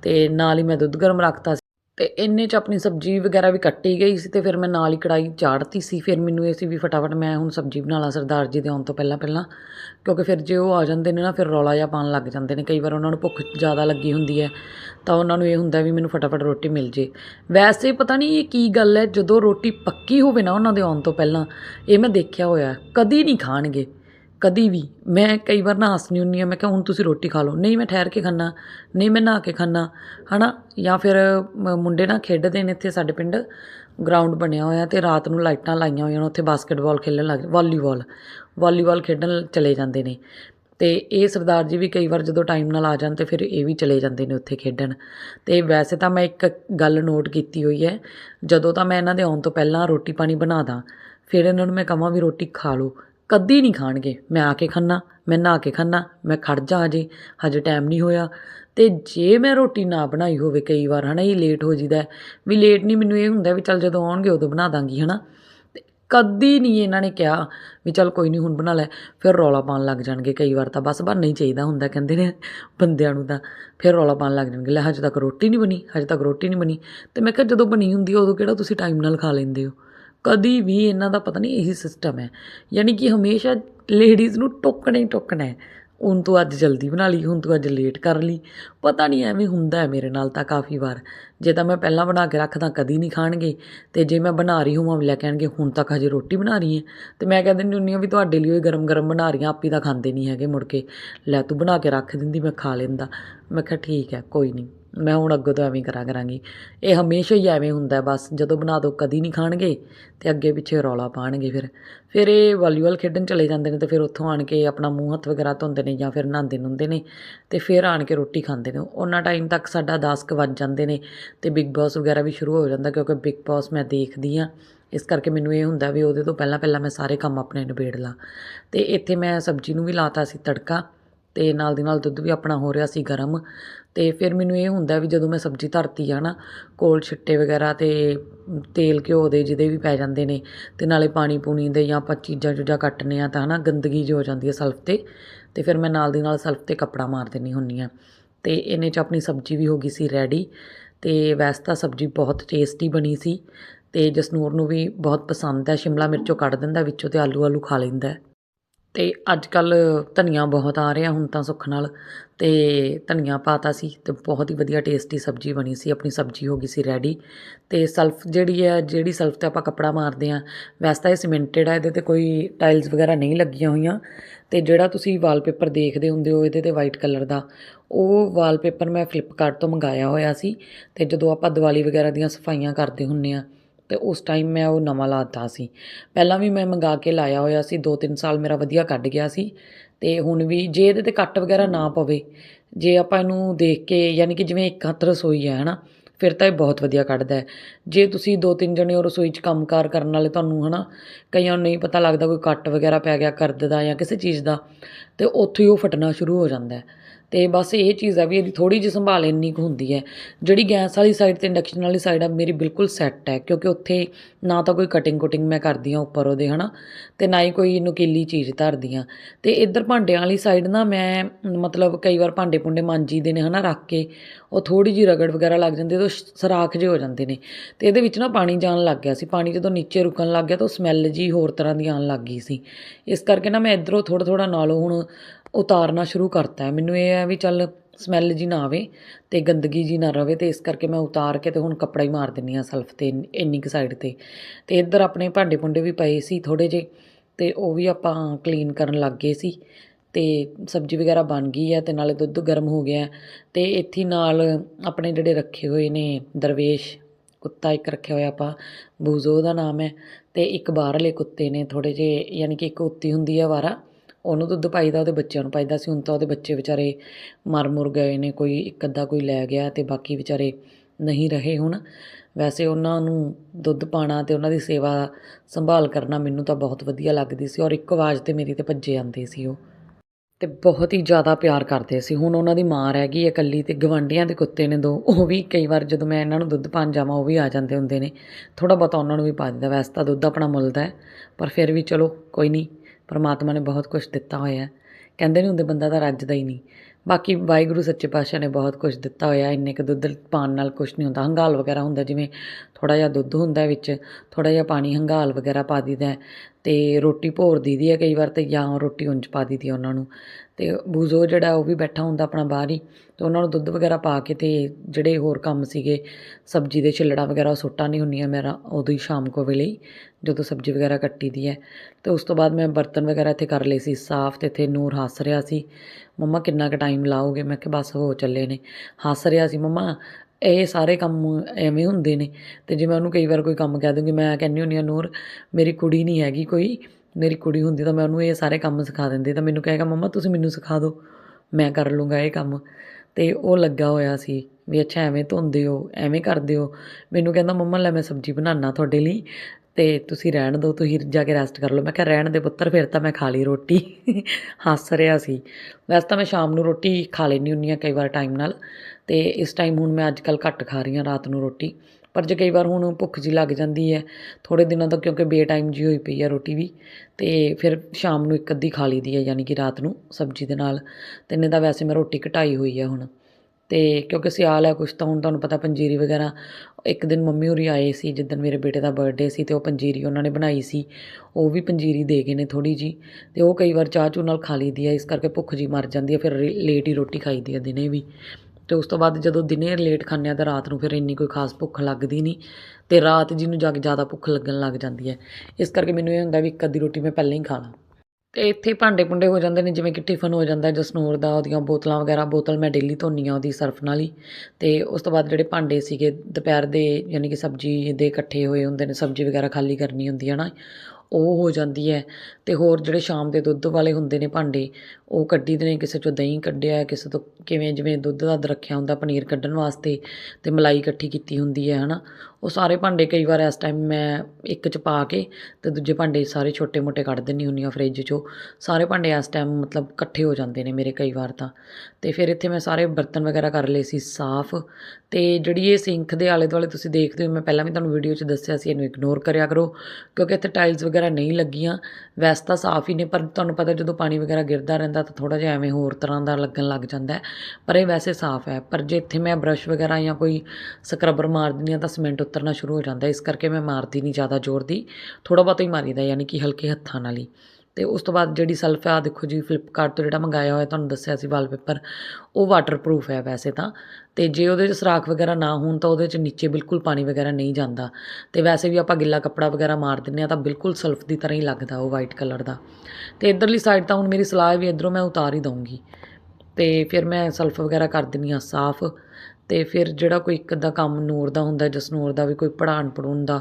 ਅਤੇ ਨਾਲ ਹੀ ਮੈਂ ਦੁੱਧ ਗਰਮ ਰੱਖਤਾ ਅਤੇ ਤੇ ਇੰਨੇ ਚ ਆਪਣੀ ਸਬਜ਼ੀ ਵਗੈਰਾ ਵੀ ਕੱਟੀ ਗਈ ਸੀ ਅਤੇ ਫਿਰ ਮੈਂ ਨਾਲ ਹੀ ਕੜਾਹੀ ਚਾੜਤੀ ਸੀ, ਫਿਰ ਮੈਨੂੰ ਇਹ ਸੀ ਵੀ ਫਟਾਫਟ ਮੈਂ ਹੁਣ ਸਬਜ਼ੀ ਬਣਾ ਲਾਂ ਸਰਦਾਰ ਜੀ ਦੇ ਆਉਣ ਤੋਂ ਪਹਿਲਾਂ ਪਹਿਲਾਂ, ਕਿਉਂਕਿ ਫਿਰ ਜੇ ਉਹ ਆ ਜਾਂਦੇ ਨੇ ਨਾ, ਫਿਰ ਰੌਲਾ ਜਿਹਾ ਪਾਉਣ ਲੱਗ ਜਾਂਦੇ ਨੇ। ਕਈ ਵਾਰ ਉਹਨਾਂ ਨੂੰ ਭੁੱਖ ਜ਼ਿਆਦਾ ਲੱਗੀ ਹੁੰਦੀ ਹੈ, ਤਾਂ ਉਹਨਾਂ ਨੂੰ ਇਹ ਹੁੰਦਾ ਵੀ ਮੈਨੂੰ ਫਟਾਫਟ ਰੋਟੀ ਮਿਲ ਜੇ। ਵੈਸੇ ਪਤਾ ਨਹੀਂ ਇਹ ਕੀ ਗੱਲ ਹੈ, ਜਦੋਂ ਰੋਟੀ ਪੱਕੀ ਹੋਵੇ ਨਾ ਉਹਨਾਂ ਦੇ ਆਉਣ ਤੋਂ ਪਹਿਲਾਂ, ਇਹ ਮੈਂ ਦੇਖਿਆ ਹੋਇਆ, ਕਦੀ ਨਹੀਂ ਖਾਣਗੇ। ਕਦੀ ਵੀ। ਮੈਂ ਕਈ ਵਾਰ ਨਾ ਹੱਸਣੀ ਹੁੰਦੀ ਹਾਂ, ਮੈਂ ਕਿਹਾ ਹੁਣ ਤੁਸੀਂ ਰੋਟੀ ਖਾ ਲਓ। ਨਹੀਂ, ਮੈਂ ਠਹਿਰ ਕੇ ਖਾਣਾ ਨਹੀਂ, ਮੈਂ ਨਹਾ ਕੇ ਖਾਂਦਾ ਹੈ ਨਾ ਜਾਂ ਫਿਰ ਮੁੰਡੇ ਨਾ ਖੇਡਦੇ ਨੇ ਇੱਥੇ ਸਾਡੇ ਪਿੰਡ ਗਰਾਊਂਡ ਬਣਿਆ ਹੋਇਆ ਤੇ ਰਾਤ ਨੂੰ ਲਾਈਟਾਂ ਲਾਈਆਂ ਹੋਈਆਂ ਨੇ, ਉੱਥੇ ਬਾਸਕਟਬਾਲ ਖੇਡਣ ਲੱਗ ਵਾਲੀਬਾਲ ਵਾਲੀਬਾਲ ਖੇਡਣ ਚਲੇ ਜਾਂਦੇ ਨੇ। ਤੇ ਇਹ ਸਰਦਾਰ ਜੀ ਵੀ ਕਈ ਵਾਰ ਜਦੋਂ ਟਾਈਮ ਨਾਲ ਆ ਜਾਣ ਤੇ ਫਿਰ ਇਹ ਵੀ ਚਲੇ ਜਾਂਦੇ ਨੇ ਉੱਥੇ ਖੇਡਣ। ਤੇ ਵੈਸੇ ਤਾਂ ਮੈਂ ਇੱਕ ਗੱਲ ਨੋਟ ਕੀਤੀ ਹੋਈ ਹੈ, ਜਦੋਂ ਤਾਂ ਮੈਂ ਇਹਨਾਂ ਦੇ ਆਉਣ ਤੋਂ ਪਹਿਲਾਂ ਰੋਟੀ ਪਾਣੀ ਬਣਾ ਦਾਂ ਫਿਰ ਇਹਨਾਂ ਨੂੰ ਮੈਂ ਕਹਾਂ ਵੀ ਰੋਟੀ ਖਾ ਲਓ। ਕਦੀ ਨਹੀਂ ਖਾਣਗੇ। ਮੈਂ ਆ ਕੇ ਖਾਣਾ ਮੈਂ ਨਹਾ ਕੇ ਖਾਨਾ, ਮੈਂ ਖੜ ਜਾ ਹਜੇ ਹਜੇ ਟਾਈਮ ਨਹੀਂ ਹੋਇਆ। ਅਤੇ ਜੇ ਮੈਂ ਰੋਟੀ ਨਾ ਬਣਾਈ ਹੋਵੇ ਕਈ ਵਾਰ ਹੈ ਨਾ ਇਹ ਲੇਟ ਹੋ ਜਿਦਾ। ਵੀ ਲੇਟ ਨਹੀਂ ਮੈਨੂੰ ਇਹ ਹੁੰਦਾ ਵੀ ਚੱਲ ਜਦੋਂ ਆਉਣਗੇ ਉਦੋਂ ਬਣਾ ਦਾਂਗੀ, ਹਨਾ। ਤੇ ਕਦੀ ਨਹੀਂ ਇਹਨਾਂ ਨੇ ਕਿਹਾ ਵੀ ਚੱਲ ਕੋਈ ਨਹੀਂ ਹੁਣ ਬਣਾ ਲੈ, ਫਿਰ ਰੌਲਾ ਪਾਉਣ ਲੱਗ ਜਾਣਗੇ। ਕਈ ਵਾਰ ਤਾਂ ਬਸ ਬਣਨਾ ਹੀ ਚਾਹੀਦਾ ਹੁੰਦਾ, ਕਹਿੰਦੇ ਨੇ ਬੰਦਿਆਂ ਨੂੰ ਤਾਂ। ਫਿਰ ਰੌਲਾ ਪਾਉਣ ਲੱਗ ਜਾਣਗੇ, ਲੈ ਹਜੇ ਤੱਕ ਰੋਟੀ ਨਹੀਂ ਬਣੀ, ਹਜੇ ਤੱਕ ਰੋਟੀ ਨਹੀਂ ਬਣੀ। ਤੇ ਮੈਂ ਕਿਹਾ ਜਦੋਂ ਬਣੀ ਹੁੰਦੀ ਉਦੋਂ ਕਿਹੜਾ ਤੁਸੀਂ ਟਾਈਮ ਨਾਲ ਖਾ ਲੈਂਦੇ ਹੋ? ਕਦੀ ਵੀ ਇਹਨਾਂ ਦਾ ਪਤਾ ਨਹੀਂ ਇਹੀ ਸਿਸਟਮ ਹੈ। ਯਾਨੀ ਕਿ ਹਮੇਸ਼ਾ ਲੇਡੀਜ਼ ਨੂੰ ਟੋਕਣਾ ਹੀ ਟੋਕਣਾ ਹੈ। ਹੁਣ ਤੂੰ ਅੱਜ ਜਲਦੀ ਬਣਾ ਲਈ, ਹੁਣ ਤੂੰ ਅੱਜ ਲੇਟ ਕਰ ਲਈ। ਪਤਾ ਨਹੀਂ ਐਵੇਂ ਹੁੰਦਾ ਹੈ ਮੇਰੇ ਨਾਲ ਤਾਂ ਕਾਫੀ ਵਾਰ। ਜੇ ਤਾਂ ਮੈਂ ਪਹਿਲਾਂ ਬਣਾ ਕੇ ਰੱਖਦਾ, ਕਦੀ ਨਹੀਂ ਖਾਣਗੇ। ਤੇ ਜੇ ਮੈਂ ਬਣਾ ਰਹੀ ਹੋਵਾਂ, ਲੈ ਕਹਿਣਗੇ ਹੁਣ ਤੱਕ ਹਜੇ ਰੋਟੀ ਬਣਾ ਰਹੀ ਹੈ। ਤੇ ਮੈਂ ਕਹਿ ਦਿੰਦੀ ਹੁੰਦੀ ਹਾਂ ਵੀ ਤੁਹਾਡੇ ਲਈ ਉਹ ਗਰਮ ਗਰਮ ਬਣਾ ਰਹੀ ਹਾਂ, ਆਪੀ ਤਾਂ ਖਾਂਦੇ ਨਹੀਂ ਹੈਗੇ ਮੁੜ ਕੇ। ਲੈ ਤੂੰ ਬਣਾ ਕੇ ਰੱਖ ਦਿੰਦੀ, ਮੈਂ ਖਾ ਲੈਂਦਾ। ਮੈਂ ਕਿਹਾ ਠੀਕ ਹੈ, ਕੋਈ ਨਹੀਂ। ਮੈਂ ਹੁਣ ਅੱਗੋਂ ਤੋਂ ਐਵੇਂ ਹੀ ਕਰਾਂ ਕਰਾਂਗੀ। ਇਹ ਹਮੇਸ਼ਾ ਹੀ ਐਵੇਂ ਹੁੰਦਾ ਬਸ ਜਦੋਂ ਬਣਾ ਦੋ ਕਦੀ ਨਹੀਂ ਖਾਣਗੇ ਤੇ ਅੱਗੇ ਪਿੱਛੇ ਰੌਲਾ ਪਾਣਗੇ ਫਿਰ। ਫਿਰ ਇਹ ਵਾਲੀਬਾਲ ਖੇਡਣ ਚਲੇ ਜਾਂਦੇ ਨੇ ਤੇ ਫਿਰ ਉੱਥੋਂ ਆਣ ਕੇ ਆਪਣਾ ਮੂੰਹ ਹੱਥ ਵਗੈਰਾ ਧੋਂਦੇ ਨੇ ਜਾਂ ਫਿਰ ਨਹਾਉਂਦੇ ਨੁੰਦੇ ਨੇ ਤੇ ਫਿਰ ਆਣ ਕੇ ਰੋਟੀ ਖਾਂਦੇ ਨੇ। ਉਹਨਾਂ ਟਾਈਮ ਤੱਕ ਸਾਡਾ 10 ਕੁ ਵੱਜ ਜਾਂਦੇ ਨੇ ਤੇ ਬਿਗ ਬਾਸ ਵਗੈਰਾ ਵੀ ਸ਼ੁਰੂ ਹੋ ਜਾਂਦਾ ਕਿਉਂਕਿ ਬਿਗ ਬਾਸ ਮੈਂ ਦੇਖਦੀ ਆ ਇਸ ਕਰਕੇ ਮੈਨੂੰ ਇਹ ਹੁੰਦਾ ਵੀ ਉਹਦੇ ਤੋਂ ਪਹਿਲਾਂ ਪਹਿਲਾਂ ਮੈਂ ਸਾਰੇ ਕੰਮ ਆਪਣੇ ਨਿਬੇੜ ਲਾਂ। ਤੇ ਇੱਥੇ ਮੈਂ ਸਬਜ਼ੀ ਨੂੰ ਵੀ ਲਾਤਾ ਸੀ ਤੜਕਾ ਅਤੇ ਨਾਲ ਦੀ ਨਾਲ ਦੁੱਧ ਵੀ ਆਪਣਾ ਹੋ ਰਿਹਾ ਸੀ ਗਰਮ। ਅਤੇ ਫਿਰ ਮੈਨੂੰ ਇਹ ਹੁੰਦਾ ਵੀ ਜਦੋਂ ਮੈਂ ਸਬਜ਼ੀ ਧਰਤੀ ਆ ਨਾ, ਕੋਲ ਛਿੱਟੇ ਵਗੈਰਾ ਅਤੇ ਤੇਲ ਘਿਓ ਦੇ ਜਿਹਦੇ ਵੀ ਪੈ ਜਾਂਦੇ ਨੇ ਅਤੇ ਨਾਲੇ ਪਾਣੀ ਪੂਣੀ ਦੇ ਜਾਂ ਆਪਾਂ ਚੀਜ਼ਾਂ ਚੂਜ਼ਾਂ ਕੱਟਦੇ ਹਾਂ ਤਾਂ ਹੈ ਨਾ ਗੰਦਗੀ ਜਿਹੀ ਹੋ ਜਾਂਦੀ ਹੈ ਸਲਫ ਤੇ। ਅਤੇ ਫਿਰ ਮੈਂ ਨਾਲ ਦੀ ਨਾਲ ਸਲਫ ਤੇ ਕੱਪੜਾ ਮਾਰ ਦਿੰਦੀ ਹੁੰਦੀ ਹਾਂ ਅਤੇ ਇਹਨੇ ਚ ਆਪਣੀ ਸਬਜ਼ੀ ਵੀ ਹੋ ਗਈ ਸੀ ਰੈਡੀ ਅਤੇ ਵੈਸੇ ਤਾਂ ਸਬਜ਼ੀ ਬਹੁਤ ਟੇਸਟੀ ਬਣੀ ਸੀ ਅਤੇ ਜਸਨੂਰ ਨੂੰ ਵੀ ਬਹੁਤ ਪਸੰਦ ਹੈ, ਸ਼ਿਮਲਾ ਮਿਰਚੋਂ ਕੱਢ ਦਿੰਦਾ, ਵਿੱਚੋਂ ਅਤੇ ਆਲੂ ਆਲੂ ਖਾ ਲੈਂਦਾ। ਅਤੇ ਅੱਜ ਕੱਲ੍ਹ ਧਨੀਆ ਬਹੁਤ ਆ ਰਿਹਾ ਹੁਣ ਤਾਂ ਸੁੱਖ ਨਾਲ ਅਤੇ ਧਨੀਆ ਪਾਤਾ ਸੀ ਅਤੇ ਬਹੁਤ ਹੀ ਵਧੀਆ ਟੇਸਟੀ ਸਬਜ਼ੀ ਬਣੀ ਸੀ, ਆਪਣੀ ਸਬਜ਼ੀ ਹੋ ਗਈ ਸੀ ਰੈਡੀ ਅਤੇ ਸਲਫ ਜਿਹੜੀ ਹੈ, ਜਿਹੜੀ ਸਲਫ ਤੇ ਆਪਾਂ ਕੱਪੜਾ ਮਾਰਦੇ ਹਾਂ, ਵੈਸੇ ਤਾਂ ਇਹ ਸੀਮੈਂਟਡ ਹੈ ਇਹਦੇ ਤੇ ਕੋਈ ਟਾਈਲਸ ਵਗੈਰਾ ਨਹੀਂ ਲੱਗੀਆਂ ਹੋਈਆਂ ਅਤੇ ਜਿਹੜਾ ਤੁਸੀਂ ਵਾਲਪੇਪਰ ਦੇਖਦੇ ਹੁੰਦੇ ਹੋ ਇਹਦੇ ਤੇ ਵਾਈਟ ਕਲਰ ਦਾ, ਉਹ ਵਾਲਪੇਪਰ ਮੈਂ ਫਲਿੱਪਕਾਰਟ ਤੋਂ ਮੰਗਾਇਆ ਹੋਇਆ ਸੀ ਅਤੇ ਜਦੋਂ ਆਪਾਂ ਦੀਵਾਲੀ ਵਗੈਰਾ ਦੀਆਂ ਸਫਾਈਆਂ ਕਰਦੇ ਹੁੰਦੇ ਹਾਂ ਤੇ ਉਸ ਟਾਈਮ ਮੈਂ ਉਹ ਨਵਾਂ ਲਾਤਾ ਸੀ। ਪਹਿਲਾਂ ਵੀ ਮੈਂ ਮੰਗਾ ਕੇ ਲਾਇਆ ਹੋਇਆ ਸੀ 2-3 ਸਾਲ ਮੇਰਾ ਵਧੀਆ ਕੱਢ ਗਿਆ ਸੀ ਤੇ ਹੁਣ ਵੀ ਜੇ ਇਹਦੇ ਤੇ ਕੱਟ ਵਗੈਰਾ ਨਾ ਪਵੇ, ਜੇ ਆਪਾਂ ਇਹਨੂੰ ਦੇਖ ਕੇ ਯਾਨੀ ਕਿ ਜਿਵੇਂ ਇੱਕ ਹੱਥ ਰਸੋਈ ਹੈ ਹਨਾ, ਫਿਰ ਤਾਂ ਇਹ ਬਹੁਤ ਵਧੀਆ ਕੱਢਦਾ ਹੈ। ਜੇ ਤੁਸੀਂ ਦੋ ਤਿੰਨ ਜਣੇ ਹੋ ਰਸੋਈ 'ਚ ਕੰਮਕਾਰ ਕਰਨ ਵਾਲੇ ਤੁਹਾਨੂੰ ਹਨਾ, ਕਈਆਂ ਨੂੰ ਨਹੀਂ ਪਤਾ ਲੱਗਦਾ ਕੋਈ ਕੱਟ ਵਗੈਰਾ ਪੈ ਗਿਆ ਕਰਦ ਦਾ ਜਾਂ ਕਿਸੇ ਚੀਜ਼ ਦਾ, ਤੇ ਉੱਥੇ ਹੀ ਉਹ ਫਟਣਾ ਸ਼ੁਰੂ ਹੋ ਜਾਂਦਾ ਅਤੇ ਬਸ ਇਹ ਚੀਜ਼ ਆ ਵੀ ਇਹਦੀ ਥੋੜ੍ਹੀ ਜਿਹੀ ਸੰਭਾਲ ਇੰਨੀ ਕੁ ਹੁੰਦੀ ਹੈ। ਜਿਹੜੀ ਗੈਸ ਵਾਲੀ ਸਾਈਡ ਅਤੇ ਇੰਡਕਸ਼ਨ ਵਾਲੀ ਸਾਈਡ ਆ, ਮੇਰੀ ਬਿਲਕੁਲ ਸੈੱਟ ਹੈ, ਕਿਉਂਕਿ ਉੱਥੇ ਨਾ ਤਾਂ ਕੋਈ ਕਟਿੰਗ ਕੁਟਿੰਗ ਮੈਂ ਕਰਦੀ ਹਾਂ ਉੱਪਰ ਉਹਦੇ ਹੈ ਨਾ ਅਤੇ ਨਾ ਹੀ ਕੋਈ ਨੁਕੀਲੀ ਚੀਜ਼ ਧਰਦੀ ਹਾਂ। ਅਤੇ ਇੱਧਰ ਭਾਂਡਿਆਂ ਵਾਲੀ ਸਾਈਡ ਨਾ ਮੈਂ, ਮਤਲਬ ਕਈ ਵਾਰ ਭਾਂਡੇ ਭੁੰਡੇ ਮਾਂਜੀਦੇ ਨੇ ਹੈ ਨਾ ਰੱਖ ਕੇ, ਉਹ ਥੋੜ੍ਹੀ ਜਿਹੀ ਰਗੜ ਵਗੈਰਾ ਲੱਗ ਜਾਂਦੀ ਤੇ ਸਰਾਖ ਜਿਹੇ ਹੋ ਜਾਂਦੇ ਨੇ। ਅਤੇ ਇਹਦੇ ਵਿੱਚ ਨਾ ਪਾਣੀ ਜਾਣ ਲੱਗ ਗਿਆ ਸੀ, ਪਾਣੀ ਜਦੋਂ ਨੀਚੇ ਰੁਕਣ ਲੱਗ ਗਿਆ ਤਾਂ ਸਮੈਲ ਜੀ ਹੋਰ ਤਰ੍ਹਾਂ ਦੀ ਆਉਣ ਲੱਗ ਗਈ ਸੀ। ਇਸ ਕਰਕੇ ਨਾ ਮੈਂ ਇੱਧਰੋਂ ਥੋੜ੍ਹਾ ਥੋੜ੍ਹਾ ਨਾਲੋਂ ਹੁਣ ਉਤਾਰਨਾ ਸ਼ੁਰੂ ਕਰਤਾ ਮੈਨੂੰ ਇਹ ਹੈ ਵੀ ਚੱਲ ਸਮੈਲ ਜੀ ਨਾ ਆਵੇ ਅਤੇ ਗੰਦਗੀ ਜੀ ਨਾ ਰਵੇ ਅਤੇ ਇਸ ਕਰਕੇ ਮੈਂ ਉਤਾਰ ਕੇ ਅਤੇ ਹੁਣ ਕੱਪੜਾ ਹੀ ਮਾਰ ਦਿੰਦੀ ਹਾਂ ਸਲਫ ਤੇ ਇੰਨੀ ਕੁ ਸਾਈਡ ਤੇ। ਅਤੇ ਇੱਧਰ ਆਪਣੇ ਭਾਂਡੇ ਭੁੰਡੇ ਵੀ ਪਏ ਸੀ ਥੋੜ੍ਹੇ ਜਿਹੇ ਅਤੇ ਉਹ ਵੀ ਆਪਾਂ ਕਲੀਨ ਕਰਨ ਲੱਗ ਗਏ ਸੀ ਅਤੇ ਸਬਜ਼ੀ ਵਗੈਰਾ ਬਣ ਗਈ ਹੈ ਅਤੇ ਨਾਲੇ ਦੁੱਧ ਗਰਮ ਹੋ ਗਿਆ ਅਤੇ ਇੱਥੇ ਨਾਲ ਆਪਣੇ ਜਿਹੜੇ ਰੱਖੇ ਹੋਏ ਨੇ ਦਰਵੇਸ਼, ਕੁੱਤਾ ਇੱਕ ਰੱਖਿਆ ਹੋਇਆ ਆਪਾਂ, ਬੂਜ਼ੋ ਦਾ ਨਾਮ ਹੈ ਅਤੇ ਇੱਕ ਬਾਹਰਲੇ ਕੁੱਤੇ ਨੇ ਥੋੜ੍ਹੇ ਜਿਹੇ, ਯਾਨੀ ਕਿ ਇੱਕ ਕੁੱਤੀ ਹੁੰਦੀ ਹੈ ਵਾਰਾ। ਉਹਨੂੰ ਦੁੱਧ ਪਾਈਦਾ, ਉਹਦੇ ਬੱਚਿਆਂ ਨੂੰ ਪਾਈਦਾ ਸੀ। ਹੁਣ ਤਾਂ ਉਹਦੇ ਬੱਚੇ ਵਿਚਾਰੇ ਮਰ ਮੁਰ ਗਏ ਨੇ, ਕੋਈ ਇੱਕ ਅੱਧਾ ਕੋਈ ਲੈ ਗਿਆ ਤੇ ਬਾਕੀ ਵਿਚਾਰੇ ਨਹੀਂ ਰਹੇ ਹੁਣ। ਵੈਸੇ ਉਹਨਾਂ ਨੂੰ ਦੁੱਧ ਪਾਣਾ ਤੇ ਉਹਨਾਂ ਦੀ ਸੇਵਾ ਸੰਭਾਲ ਕਰਨਾ ਮੈਨੂੰ ਤਾਂ ਬਹੁਤ ਵਧੀਆ ਲੱਗਦੀ ਸੀ ਔਰ ਇੱਕ ਆਵਾਜ਼ ਤੇ ਮੇਰੀ ਤੇ ਭੱਜੇ ਆਉਂਦੇ ਸੀ ਉਹ। ਤੇ ਬਹੁਤ ਹੀ ਜ਼ਿਆਦਾ ਪਿਆਰ ਕਰਦੇ ਸੀ। ਹੁਣ ਉਹਨਾਂ ਦੀ ਮਾਂ ਰਹਿ ਗਈ, ਇਕੱਲੀ ਤੇ ਗਵਾਂਢੀਆਂ ਦੇ ਕੁੱਤੇ ਨੇ ਦੋ। ਉਹ ਵੀ ਕਈ ਵਾਰ ਜਦੋਂ ਮੈਂ ਇਹਨਾਂ ਨੂੰ ਦੁੱਧ ਪਾਣ ਜਾਵਾਂ, ਉਹ ਵੀ ਆ ਜਾਂਦੇ ਹੁੰਦੇ ਨੇ। ਥੋੜਾ ਬਹੁਤਾ ਉਹਨਾਂ ਨੂੰ ਵੀ ਪਾ ਦਿੰਦਾ। ਵੈਸੇ ਤਾਂ ਦੁੱਧ ਆਪਣਾ ਮੁੱਲਦਾ ਹੈ, ਪਰ ਫਿਰ ਵੀ ਚਲੋ, ਕੋਈ ਨਹੀਂ। ਪਰਮਾਤਮਾ ਨੇ ਬਹੁਤ ਕੁਝ ਦਿੱਤਾ ਹੋਇਆ ਹੈ। ਕਹਿੰਦੇ ਨਹੀਂ ਹੁੰਦੇ ਬੰਦਾ ਤਾਂ ਰੱਜਦਾ ਹੀ ਨਹੀਂ। ਬਾਕੀ ਵਾਹਿਗੁਰੂ ਸੱਚੇ ਪਾਤਸ਼ਾਹ ਨੇ ਬਹੁਤ ਕੁਝ ਦਿੱਤਾ ਹੋਇਆ ਇੰਨੇ ਕੁ ਦੁੱਧ ਪਾਣ ਨਾਲ ਕੁਝ ਨਹੀਂ ਹੁੰਦਾ। ਹੰਗਾਲ ਵਗੈਰਾ ਹੁੰਦਾ, ਜਿਵੇਂ ਥੋੜਾ ਜਿਹਾ ਦੁੱਧ ਹੁੰਦਾ ਵਿੱਚ ਥੋੜਾ ਜਿਹਾ ਪਾਣੀ ਹੰਗਾਲ ਵਗੈਰਾ ਪਾ ਦਈਦਾ ਹੈ ਤੇ ਰੋਟੀ ਭੋਰ ਦਈਦੀ ਹੈ ਕਈ ਵਾਰ ਤੇ ਜਾਂ ਰੋਟੀ ਉਂਝ ਪਾ ਦਈਦੀ ਹੈ ਉਹਨਾਂ ਨੂੰ। ਤੇ ਬੂਜ਼ੋ ਜਿਹੜਾ ਉਹ ਵੀ ਬੈਠਾ ਹੁੰਦਾ ਆਪਣਾ ਬਾਹਰ ਹੀ, ਤੇ ਉਹਨਾਂ ਨੂੰ ਦੁੱਧ ਵਗੈਰਾ ਪਾ ਕੇ ਤੇ ਜਿਹੜੇ ਹੋਰ ਕੰਮ ਸੀਗੇ, ਸਬਜ਼ੀ ਦੇ ਛਿੱਲੜਾ ਵਗੈਰਾ ਉਹ ਸੁੱਟਾਂ ਨਹੀਂ ਹੁੰਦੀਆਂ ਮੇਰਾ ਉਦੋਂ ਹੀ ਸ਼ਾਮ ਕੋ ਵੇਲੇ ਜਦੋਂ ਸਬਜ਼ੀ ਵਗੈਰਾ ਕੱਟੀ ਦੀ ਹੈ। ਤੇ ਉਸ ਤੋਂ ਬਾਅਦ ਮੈਂ ਬਰਤਨ ਵਗੈਰਾ ਇੱਥੇ ਕਰ ਲਏ ਸੀ ਸਾਫ਼ ਤੇ ਇੱਥੇ ਨੂਰ ਹੱਸ ਰਿਹਾ ਸੀ। ਮੰਮਾ ਕਿੰਨਾ ਕੁ ਟਾਈਮ ਲਾਓਗੇ? ਮੈਂ ਕਿਹਾ ਬਸ ਹੋ ਚੱਲੇ ਨੇ। ਹੱਸ ਰਿਹਾ ਸੀ, ਮੰਮਾ ਇਹ ਸਾਰੇ ਕੰਮ ਐਵੇਂ ਹੁੰਦੇ ਨੇ। ਅਤੇ ਜੇ ਮੈਂ ਉਹਨੂੰ ਕਈ ਵਾਰ ਕੋਈ ਕੰਮ ਕਹਿ ਦੂੰਗੀ, ਮੈਂ ਕਹਿੰਦੀ ਹੁੰਦੀ ਹਾਂ, ਨੂਰ, ਮੇਰੀ ਕੁੜੀ ਨਹੀਂ ਹੈਗੀ ਕੋਈ, ਮੇਰੀ ਕੁੜੀ ਹੁੰਦੀ ਤਾਂ ਮੈਂ ਉਹਨੂੰ ਇਹ ਸਾਰੇ ਕੰਮ ਸਿਖਾ ਦਿੰਦੀ। ਤਾਂ ਮੈਨੂੰ ਕਹੇਗਾ, ਮੰਮਾ, ਤੁਸੀਂ ਮੈਨੂੰ ਸਿਖਾ ਦਿਓ, ਮੈਂ ਕਰ ਲੂੰਗਾ ਇਹ ਕੰਮ। ਤੇ ਉਹ ਲੱਗਾ ਹੋਇਆ ਸੀ ਵੀ ਅੱਛਾ, ਐਵੇਂ ਧੋਂਦੇ ਹੋ, ਐਵੇਂ ਕਰਦੇ ਹੋ। ਮੈਨੂੰ ਕਹਿੰਦਾ, ਮੰਮਾ, ਲੈ ਮੈਂ ਸਬਜ਼ੀ ਬਣਾਉਣਾ ਤੁਹਾਡੇ ਲਈ, ਤੇ ਤੁਸੀਂ ਰਹਿਣ ਦਿਓ, ਤੁਸੀਂ ਜਾ ਕੇ ਰੈਸਟ ਕਰ ਲਓ। ਮੈਂ ਕਿਹਾ, ਰਹਿਣ ਦੇ ਪੁੱਤਰ, ਫਿਰ ਤਾਂ ਮੈਂ ਖਾ ਲਈ ਰੋਟੀ। ਹੱਸ ਰਿਹਾ ਸੀ। ਵੈਸੇ ਤਾਂ ਮੈਂ ਸ਼ਾਮ ਨੂੰ ਰੋਟੀ ਖਾ ਲੈਂਦੀ ਹੁੰਦੀ ਹਾਂ ਕਈ ਵਾਰ ਟਾਈਮ ਨਾਲ। ਅਤੇ ਇਸ ਟਾਈਮ ਹੁਣ ਮੈਂ ਅੱਜ ਕੱਲ੍ਹ ਘੱਟ ਖਾ ਰਹੀ ਹਾਂ ਰਾਤ ਨੂੰ ਰੋਟੀ। ਪਰ ਜੇ ਕਈ ਵਾਰ ਹੁਣ ਭੁੱਖ ਜੀ ਲੱਗ ਜਾਂਦੀ ਹੈ, ਥੋੜ੍ਹੇ ਦਿਨਾਂ ਤੋਂ ਕਿਉਂਕਿ ਬੇਟਾਈਮ ਜੀ ਹੋਈ ਪਈ ਹੈ ਰੋਟੀ ਵੀ ਅਤੇ ਫਿਰ ਸ਼ਾਮ ਨੂੰ ਇੱਕ ਅੱਧੀ ਖਾ ਲਈਦੀ ਹੈ ਯਾਨੀ ਕਿ ਰਾਤ ਨੂੰ ਸਬਜ਼ੀ ਦੇ ਨਾਲ। ਤੇ ਨਹੀਂ ਤਾਂ ਵੈਸੇ ਮੈਂ ਰੋਟੀ ਘਟਾਈ ਹੋਈ ਹੈ ਹੁਣ। ਅਤੇ ਕਿਉਂਕਿ ਸਿਆਲ ਹੈ ਕੁਛ ਤਾਂ ਹੁਣ ਤੁਹਾਨੂੰ ਪਤਾ ਪੰਜੀਰੀ ਵਗੈਰਾ, ਇੱਕ ਦਿਨ ਮੰਮੀ ਹੋਰੀ ਆਏ ਸੀ, ਜਿੱਦਣ ਮੇਰੇ ਬੇਟੇ ਦਾ ਬਰਥਡੇ ਸੀ ਤੇ ਉਹ ਪੰਜੀਰੀ ਉਹਨਾਂ ਨੇ ਬਣਾਈ ਸੀ, ਉਹ ਵੀ ਪੰਜੀਰੀ ਦੇ ਗਏ ਨੇ ਥੋੜੀ ਜੀ ਤੇ ਉਹ ਕਈ ਵਾਰ ਚਾਹ ਚੂ ਨਾਲ ਖਾ ਲਈਦੀ ਹੈ, ਇਸ ਕਰਕੇ ਭੁੱਖ ਜੀ ਮਰ ਜਾਂਦੀ ਹੈ, ਫਿਰ ਲੇਟ ਹੀ ਰੋਟੀ ਖਾਈਦੀ ਹੈ ਦਿਨੇ ਵੀ। ਤੇ ਉਸ ਤੋਂ ਬਾਅਦ ਜਦੋਂ ਦਿਨੇ ਲੇਟ ਖਾਂਦੇ ਆ ਤਾਂ ਰਾਤ ਨੂੰ ਫਿਰ ਇੰਨੀ ਕੋਈ ਖਾਸ ਭੁੱਖ ਲੱਗਦੀ ਨਹੀਂ ਤੇ ਰਾਤ ਜਿਹਨੂੰ ਜਾ ਕੇ ਜ਼ਿਆਦਾ ਭੁੱਖ ਲੱਗਣ ਲੱਗ ਜਾਂਦੀ ਹੈ। ਇਸ ਕਰਕੇ ਮੈਨੂੰ ਇਹ ਹੁੰਦਾ ਵੀ ਇੱਕ ਅੱਧੀ ਰੋਟੀ ਮੈਂ ਪਹਿਲਾਂ ਹੀ ਖਾ ਲਾਂ। ਤੇ ਇੱਥੇ ਭਾਂਡੇ ਭੁੰਡੇ ਹੋ ਜਾਂਦੇ ਨੇ, ਜਿਵੇਂ ਕਿ ਟਿਫਨ ਹੋ ਜਾਂਦਾ, ਜਸਨੂਰ ਦਾ, ਉਹਦੀਆਂ ਬੋਤਲਾਂ ਵਗੈਰਾ, ਬੋਤਲ ਮੈਂ ਡੇਲੀ ਧੋਨੀ ਆ ਉਹਦੀ ਸਰਫ ਨਾਲ ਹੀ। ਤੇ ਉਸ ਤੋਂ ਬਾਅਦ ਜਿਹੜੇ ਭਾਂਡੇ ਸੀਗੇ, ਦੁਪਹਿਰ ਦੇ ਯਾਨੀ ਕਿ ਸਬਜ਼ੀ ਦੇ ਇਕੱਠੇ ਹੋਏ ਹੁੰਦੇ ਨੇ, ਸਬਜ਼ੀ ਵਗੈਰਾ ਖਾਲੀ ਕਰਨੀ ਹੁੰਦੀ ਹੈ ਨਾ, ਉਹ ਹੋ ਜਾਂਦੀ ਹੈ। ਤੇ ਹੋਰ ਜਿਹੜੇ ਸ਼ਾਮ ਦੇ ਦੁੱਧ ਵਾਲੇ ਹੁੰਦੇ ਨੇ ਭਾਂਡੇ ਉਹ ਕੱਢੀ ਦੇ ਨੇ ਕਿਸੇ ਚੋਂ ਦਹੀਂ ਕੱਢਿਆ, ਕਿਸੇ ਤੋਂ ਕਿਵੇਂ ਜਿਵੇਂ ਦੁੱਧ ਦੱਧ ਰੱਖਿਆ ਹੁੰਦਾ ਪਨੀਰ ਕੱਢਣ ਵਾਸਤੇ ਤੇ ਮਲਾਈ ਇਕੱਠੀ ਕੀਤੀ ਹੁੰਦੀ ਹੈ, ਹਨਾ। ਉਹ ਸਾਰੇ ਭਾਂਡੇ ਕਈ ਵਾਰ ਇਸ ਟਾਈਮ ਮੈਂ ਇੱਕ ਚ ਪਾ ਕੇ ਤੇ ਦੂਜੇ ਭਾਂਡੇ ਸਾਰੇ ਛੋਟੇ ਮੋਟੇ ਕੱਢ ਦਿੰਦੀ ਹੁੰਦੀ ਆ ਫ੍ਰਿਜ ਚੋਂ। ਸਾਰੇ ਭਾਂਡੇ ਇਸ ਟਾਈਮ ਮਤਲਬ ਇਕੱਠੇ ਹੋ ਜਾਂਦੇ ਨੇ ਮੇਰੇ ਕਈ ਵਾਰ ਤਾਂ। ਤੇ ਫਿਰ ਇੱਥੇ ਮੈਂ ਸਾਰੇ ਬਰਤਨ ਵਗੈਰਾ ਕਰ ਲਏ ਸੀ ਸਾਫ਼ ਤੇ ਜਿਹੜੀ ਇਹ ਸਿੰਕ ਦੇ ਆਲੇ ਦੁਆਲੇ ਤੁਸੀਂ ਦੇਖਦੇ ਹੋ, ਮੈਂ ਪਹਿਲਾਂ ਵੀ ਤੁਹਾਨੂੰ ਵੀਡੀਓ 'ਚ ਦੱਸਿਆ ਸੀ, ਇਹਨੂੰ ਇਗਨੋਰ ਕਰਿਆ ਕਰੋ ਕਿਉਂਕਿ ਇੱਥੇ ਟਾਈਲਸ ਵਗੈਰਾ ਨਹੀਂ ਲੱਗੀਆਂ। ਵੈਸੇ ਤਾਂ ਸਾਫ਼ ਹੀ ਨੇ, ਪਰ ਤੁਹਾਨੂੰ ਪਤਾ ਜਦੋਂ ਪਾਣੀ ਵਗੈਰਾ ਗਿਰਦਾ ਰਹਿੰਦਾ ਤਾਂ ਥੋੜਾ ਜਿਹਾ ਐਵੇਂ ਹੋਰ ਤਰ੍ਹਾਂ ਦਾ ਲੱਗਣ ਲੱਗ ਜਾਂਦਾ ਪਰ ਇਹ ਵੈਸੇ ਸਾਫ਼ ਹੈ। ਪਰ ਜੇ ਇੱਥੇ ਮੈਂ ਬਰਸ਼ ਵਗੈਰਾ ਜਾਂ ਕੋਈ ਸਕਰਬਰ ਮਾਰ ਦਿੰਦੀ ਹਾਂ ਤਾਂ ਸੀਮੈਂਟ ਉਤਰਨਾ ਸ਼ੁਰੂ ਹੋ ਜਾਂਦਾ ਇਸ ਕਰਕੇ ਮੈਂ ਮਾਰਦੀ ਨਹੀਂ ਜ਼ਿਆਦਾ ਜ਼ੋਰ ਦੀ ਥੋੜਾ ਬਹੁਤਾ ਹੀ ਮਾਰੀਦਾ, ਯਾਨੀ ਕਿ ਹਲਕੇ ਹੱਥਾਂ ਨਾਲ ਹੀ। ਅਤੇ ਉਸ ਤੋਂ ਬਾਅਦ ਜਿਹੜੀ ਸੈਲਫ ਆ, ਦੇਖੋ ਜੀ ਫਲਿੱਪਕਾਰਟ ਤੋਂ ਜਿਹੜਾ ਮੰਗਾਇਆ ਹੋਇਆ, ਤੁਹਾਨੂੰ ਦੱਸਿਆ ਸੀ ਵਾਲਪੇਪਰ ਉਹ ਵਾਟਰਪ੍ਰੂਫ ਹੈ ਵੈਸੇ ਤਾਂ। ਅਤੇ ਜੇ ਉਹਦੇ 'ਚ ਸਰਾਖ ਵਗੈਰਾ ਨਾ ਹੋਣ, ਤਾਂ ਉਹਦੇ 'ਚ ਨੀਚੇ ਬਿਲਕੁਲ ਪਾਣੀ ਵਗੈਰਾ ਨਹੀਂ ਜਾਂਦਾ। ਅਤੇ ਵੈਸੇ ਵੀ ਆਪਾਂ ਗਿੱਲਾ ਕੱਪੜਾ ਵਗੈਰਾ ਮਾਰ ਦਿੰਨੇ ਆ ਤਾਂ ਬਿਲਕੁਲ ਸਲਫ ਦੀ ਤਰ੍ਹਾਂ ਹੀ ਲੱਗਦਾ ਉਹ ਵਾਈਟ ਕਲਰ ਦਾ। ਅਤੇ ਇਧਰਲੀ ਸਾਈਡ ਤਾਂ ਹੁਣ ਮੇਰੀ ਸਲਾਹ ਵੀ ਇਧਰੋਂ ਮੈਂ ਉਤਾਰ ਹੀ ਦਊਂਗੀ। ਅਤੇ ਫਿਰ ਮੈਂ ਸਲਫ ਵਗੈਰਾ ਕਰ ਦਿੰਨੀ ਆ ਸਾਫ਼। ਤੇ ਫਿਰ ਜਿਹੜਾ ਕੋਈ ਇੱਕ ਅੱਧਾ ਕੰਮ ਨੂਰ ਦਾ ਹੁੰਦਾ, ਜਸਨੂਰ ਦਾ ਵੀ ਕੋਈ ਪੜ੍ਹਾਉਣ ਪੜੂਣ ਦਾ,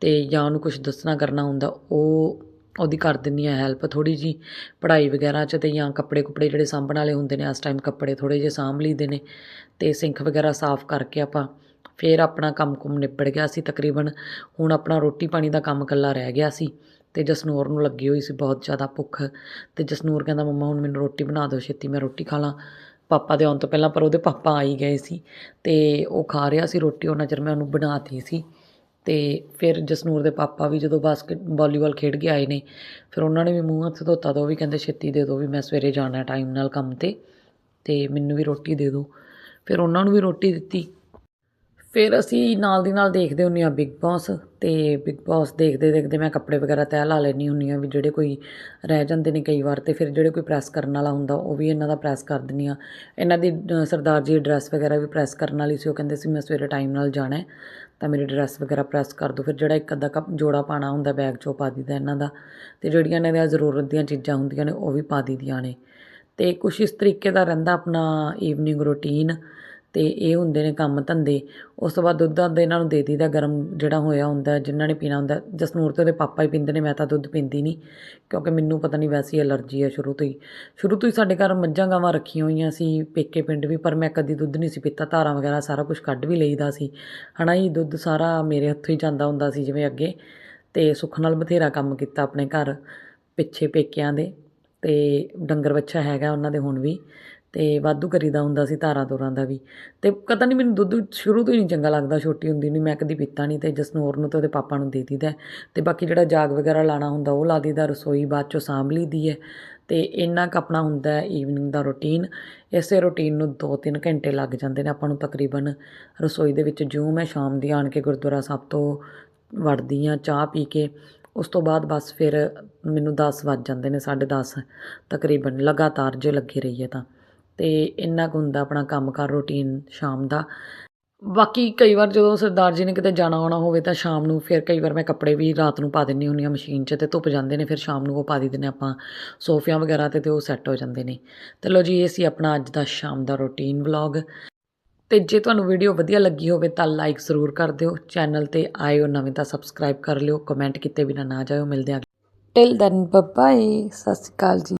ਤੇ ਜਾਂ ਉਹਨੂੰ ਕੁਝ ਦੱਸਣਾ ਕਰਨਾ ਹੁੰਦਾ, ਉਹ ਉਹਦੀ ਕਰ ਦਿੰਦੀ ਹਾਂ ਹੈਲਪ ਥੋੜ੍ਹੀ ਜਿਹੀ ਪੜ੍ਹਾਈ ਵਗੈਰਾ 'ਚ ਤੇ ਜਾਂ ਕੱਪੜੇ ਕੁੱਪੜੇ ਜਿਹੜੇ ਸਾਂਭਣ ਵਾਲੇ ਹੁੰਦੇ ਨੇ, ਇਸ ਟਾਈਮ ਕੱਪੜੇ ਥੋੜ੍ਹੇ ਜਿਹੇ ਸਾਂਭ ਲਈਦੇ ਨੇ ਅਤੇ ਸਿੰਕ ਵਗੈਰਾ ਸਾਫ਼ ਕਰਕੇ ਆਪਾਂ ਫਿਰ ਆਪਣਾ ਕੰਮ ਕੁਮ ਨਿਬੜ ਗਿਆ ਸੀ ਤਕਰੀਬਨ, ਹੁਣ ਆਪਣਾ ਰੋਟੀ ਪਾਣੀ ਦਾ ਕੰਮ ਇਕੱਲਾ ਰਹਿ ਗਿਆ ਸੀ ਅਤੇ ਜਸਨੂਰ ਨੂੰ ਲੱਗੀ ਹੋਈ ਸੀ ਬਹੁਤ ਜ਼ਿਆਦਾ ਭੁੱਖ ਅਤੇ ਜਸਨੂਰ ਕਹਿੰਦਾ, ਮੰਮਾ, ਹੁਣ ਮੈਨੂੰ ਰੋਟੀ ਬਣਾ ਦਿਓ, ਛੇਤੀ ਮੈਂ ਰੋਟੀ ਖਾ ਲਾਂ। ਪਾਪਾ ਦੇ ਆਉਣ ਤੋਂ ਪਹਿਲਾਂ ਪਰ ਉਹਦੇ ਪਾਪਾ ਆ ਹੀ ਗਏ ਸੀ ਅਤੇ ਉਹ ਖਾ ਰਿਹਾ ਸੀ ਰੋਟੀ, ਉਹਨਾਂ ਚਿਰ ਮੈਂ ਉਹਨੂੰ ਬਣਾਤੀ ਸੀ। ਅਤੇ ਫਿਰ ਜਸਨੂਰ ਦੇ ਪਾਪਾ ਵੀ ਜਦੋਂ ਬਾਸਕਟ, ਵਾਲੀਬਾਲ ਖੇਡ ਕੇ ਆਏ ਨੇ, ਫਿਰ ਉਹਨਾਂ ਨੇ ਵੀ ਮੂੰਹ ਹੱਥ ਧੋਤਾ ਤਾਂ ਉਹ ਵੀ ਕਹਿੰਦੇ ਛੇਤੀ ਦੇ ਦਿਓ ਵੀ ਮੈਂ ਸਵੇਰੇ ਜਾਣਾ ਟਾਈਮ ਨਾਲ ਕੰਮ ਤੇ ਅਤੇ ਮੈਨੂੰ ਵੀ ਰੋਟੀ ਦੇ ਦਿਓ। ਫਿਰ ਉਹਨਾਂ ਨੂੰ ਵੀ ਰੋਟੀ ਦਿੱਤੀ। ਫਿਰ ਅਸੀਂ ਨਾਲ ਦੀ ਨਾਲ ਦੇਖਦੇ ਹੁੰਦੇ ਹਾਂ ਬਿਗ ਬਾਸ ਤੇ ਬਿਗ ਬਾਸ ਦੇਖਦੇ ਦੇਖਦੇ ਮੈਂ ਕੱਪੜੇ ਵਗੈਰਾ ਤੈਅ ਲਾ ਲੈਂਦੀ ਹੁੰਦੀ ਹਾਂ ਵੀ ਜਿਹੜੇ ਕੋਈ ਰਹਿ ਜਾਂਦੇ ਨੇ ਕਈ ਵਾਰ ਤੇ ਫਿਰ ਜਿਹੜੇ ਕੋਈ ਪ੍ਰੈਸ ਕਰਨ ਵਾਲਾ ਹੁੰਦਾ ਉਹ ਵੀ ਇਹਨਾਂ ਦਾ ਪ੍ਰੈਸ ਕਰ ਦਿੰਦੀ ਹਾਂ। ਇਹਨਾਂ ਦੀ ਸਰਦਾਰ ਜੀ ਡਰੈਸ ਵਗੈਰਾ ਵੀ ਪ੍ਰੈਸ ਕਰਨ ਵਾਲੀ ਸੀ, ਉਹ ਕਹਿੰਦੇ ਸੀ ਮੈਂ ਸਵੇਰੇ ਟਾਈਮ ਨਾਲ ਜਾਣਾ ਤਾਂ ਮੇਰੀ ਡਰੈਸ ਵਗੈਰਾ ਪ੍ਰੈਸ ਕਰ ਦਿਓ। ਫਿਰ ਜਿਹੜਾ ਇੱਕ ਅੱਧਾ ਕੱਪ ਜੋੜਾ ਪਾਣਾ ਹੁੰਦਾ ਬੈਗ 'ਚੋਂ ਪਾ ਦਿੰਦਾ ਇਹਨਾਂ ਦਾ ਤੇ ਜਿਹੜੀਆਂ ਇਹਨਾਂ ਦੀਆਂ ਜ਼ਰੂਰਤ ਦੀਆਂ ਚੀਜ਼ਾਂ ਹੁੰਦੀਆਂ ਨੇ ਉਹ ਵੀ ਪਾ ਦਿੰਦੀਆਂ ਨੇ। ਤੇ ਕੁਛ ਇਸ ਤਰੀਕੇ ਦਾ ਰਹਿੰਦਾ ਆਪਣਾ ਈਵਨਿੰਗ ਰੂਟੀਨ ਅਤੇ ਇਹ ਹੁੰਦੇ ਨੇ ਕੰਮ ਧੰਦੇ। ਉਸ ਤੋਂ ਬਾਅਦ ਦੁੱਧ ਦੱਧ ਇਹਨਾਂ ਨੂੰ ਦੇ ਦਈਦਾ ਗਰਮ ਜਿਹੜਾ ਹੋਇਆ ਹੁੰਦਾ, ਜਿਨ੍ਹਾਂ ਨੇ ਪੀਣਾ ਹੁੰਦਾ। ਜਸਨੂਰ ਤੇ ਉਹਦੇ ਪਾਪਾ ਹੀ ਪੀਂਦੇ ਨੇ, ਮੈਂ ਤਾਂ ਦੁੱਧ ਪੀਂਦੀ ਨਹੀਂ, ਕਿਉਂਕਿ ਮੈਨੂੰ ਪਤਾ ਨਹੀਂ ਵੈਸੇ ਹੀ ਐਲਰਜੀ ਹੈ ਸ਼ੁਰੂ ਤੋਂ ਹੀ। ਸ਼ੁਰੂ ਤੋਂ ਹੀ ਸਾਡੇ ਘਰ ਮੱਝਾਂ ਗਾਵਾਂ ਰੱਖੀਆਂ ਹੋਈਆਂ ਸੀ, ਪੇਕੇ ਪਿੰਡ ਵੀ, ਪਰ ਮੈਂ ਕਦੀ ਦੁੱਧ ਨਹੀਂ ਸੀ ਪੀਤਾ। ਧਾਰਾਂ ਵਗੈਰਾ ਸਾਰਾ ਕੁਝ ਕੱਢ ਵੀ ਲਈਦਾ ਸੀ। ਹਨਾ ਹੀ ਦੁੱਧ ਸਾਰਾ ਮੇਰੇ ਹੱਥੋਂ ਹੀ ਜਾਂਦਾ ਹੁੰਦਾ ਸੀ, ਜਿਵੇਂ ਅੱਗੇ। ਤੇ ਸੁੱਖ ਨਾਲ ਬਥੇਰਾ ਕੰਮ ਕੀਤਾ ਆਪਣੇ ਘਰ, ਪਿੱਛੇ ਪੇਕਿਆਂ ਦੇ। ਤੇ ਡੰਗਰ ਬੱਚਾ ਹੈਗਾ ਉਹਨਾਂ ਦੇ ਹੁਣ ਵੀ। ਅਤੇ ਵਾਧੂ ਕਰੀਦਾ ਹੁੰਦਾ ਸੀ ਧਾਰਾਂ ਤੋਰਾਂ ਦਾ ਵੀ। ਅਤੇ ਪਤਾ ਨਹੀਂ ਮੈਨੂੰ ਦੁੱਧ ਸ਼ੁਰੂ ਤੋਂ ਹੀ ਨਹੀਂ ਚੰਗਾ ਲੱਗਦਾ, ਛੋਟੀ ਹੁੰਦੀ ਨਹੀਂ ਮੈਂ ਕਦੀ ਪੀਤਾ ਨਹੀਂ ਅਤੇ ਜਸਨੂਰ ਨੂੰ ਤੇ ਉਹਦੇ ਪਾਪਾ ਨੂੰ ਦੇ ਦਿੱਤਾ। ਅਤੇ ਬਾਕੀ ਜਿਹੜਾ ਜਾਗ ਵਗੈਰਾ ਲਾਣਾ ਹੁੰਦਾ ਉਹ ਲਾ ਦਈਦਾ, ਰਸੋਈ ਬਾਅਦ ਚੋਂ ਸਾਂਭ ਲਈਦੀ ਹੈ। ਅਤੇ ਇੰਨਾ ਕੁ ਆਪਣਾ ਹੁੰਦਾ ਹੈ ਈਵਨਿੰਗ ਦਾ ਰੂਟੀਨ ਇਸੇ ਰੂਟੀਨ ਨੂੰ 2-3 ਘੰਟੇ ਲੱਗ ਜਾਂਦੇ ਨੇ ਆਪਾਂ ਨੂੰ ਤਕਰੀਬਨ। ਰਸੋਈ ਦੇ ਵਿੱਚ ਜਿਉਂ ਮੈਂ ਸ਼ਾਮ ਦੀ ਆਣ ਕੇ ਗੁਰਦੁਆਰਾ ਸਾਹਿਬ ਤੋਂ ਵੜਦੀ ਹਾਂ ਚਾਹ ਪੀ ਕੇ, ਉਸ ਤੋਂ ਬਾਅਦ ਬਸ ਫਿਰ ਮੈਨੂੰ 10 ਵੱਜ ਜਾਂਦੇ ਨੇ 10:30 ਤਕਰੀਬਨ, ਲਗਾਤਾਰ ਜੇ ਲੱਗੀ ਰਹੀ ਹੈ ਤਾਂ। ਤੇ ਇੰਨਾ ਕੁ ਹੁੰਦਾ ਆਪਣਾ ਕੰਮਕਾਰ ਰੂਟੀਨ ਸ਼ਾਮ ਦਾ। ਬਾਕੀ ਕਈ ਵਾਰ ਜਦੋਂ ਸਰਦਾਰ ਜੀ ਨੇ ਕਿਤੇ ਜਾਣਾ ਆਉਣਾ ਹੋਵੇ ਤਾਂ ਸ਼ਾਮ ਨੂੰ ਫਿਰ ਕਈ ਵਾਰ ਮੈਂ ਕੱਪੜੇ ਵੀ ਰਾਤ ਨੂੰ ਪਾ ਦਿੰਦੀ ਹੁੰਦੀ ਹਾਂ ਮਸ਼ੀਨ 'ਚ ਤੇ ਧੁੱਪ ਜਾਂਦੇ ਨੇ, ਫਿਰ ਸ਼ਾਮ ਨੂੰ ਉਹ ਪਾ ਦਿੰਦੇ ਨੇ ਆਪਾਂ ਸੋਫਿਆਂ ਵਗੈਰਾ ਤੇ ਤੇ ਉਹ ਸੈੱਟ ਹੋ ਜਾਂਦੇ ਨੇ। ਤੇ ਲੋ ਜੀ, ਇਹ ਸੀ ਆਪਣਾ ਅੱਜ ਦਾ ਸ਼ਾਮ ਦਾ ਰੂਟੀਨ ਵਲੌਗ ਤੇ ਜੇ ਤੁਹਾਨੂੰ ਵੀਡੀਓ ਵਧੀਆ ਲੱਗੀ ਹੋਵੇ ਤਾਂ ਲਾਈਕ ਜ਼ਰੂਰ ਕਰ ਦਿਓ। ਚੈਨਲ ਤੇ ਆਇਓ ਨਵੇਂ ਤਾਂ ਸਬਸਕ੍ਰਾਈਬ ਕਰ ਲਿਓ। ਕਮੈਂਟ ਕੀਤੇ ਬਿਨਾ ਨਾ ਜਾਇਓ। ਮਿਲਦੇ ਆ ਟਿਲ ਦੈਨ ਬਾਏ ਸਤਿ ਸ਼੍ਰੀ ਅਕਾਲ ਜੀ।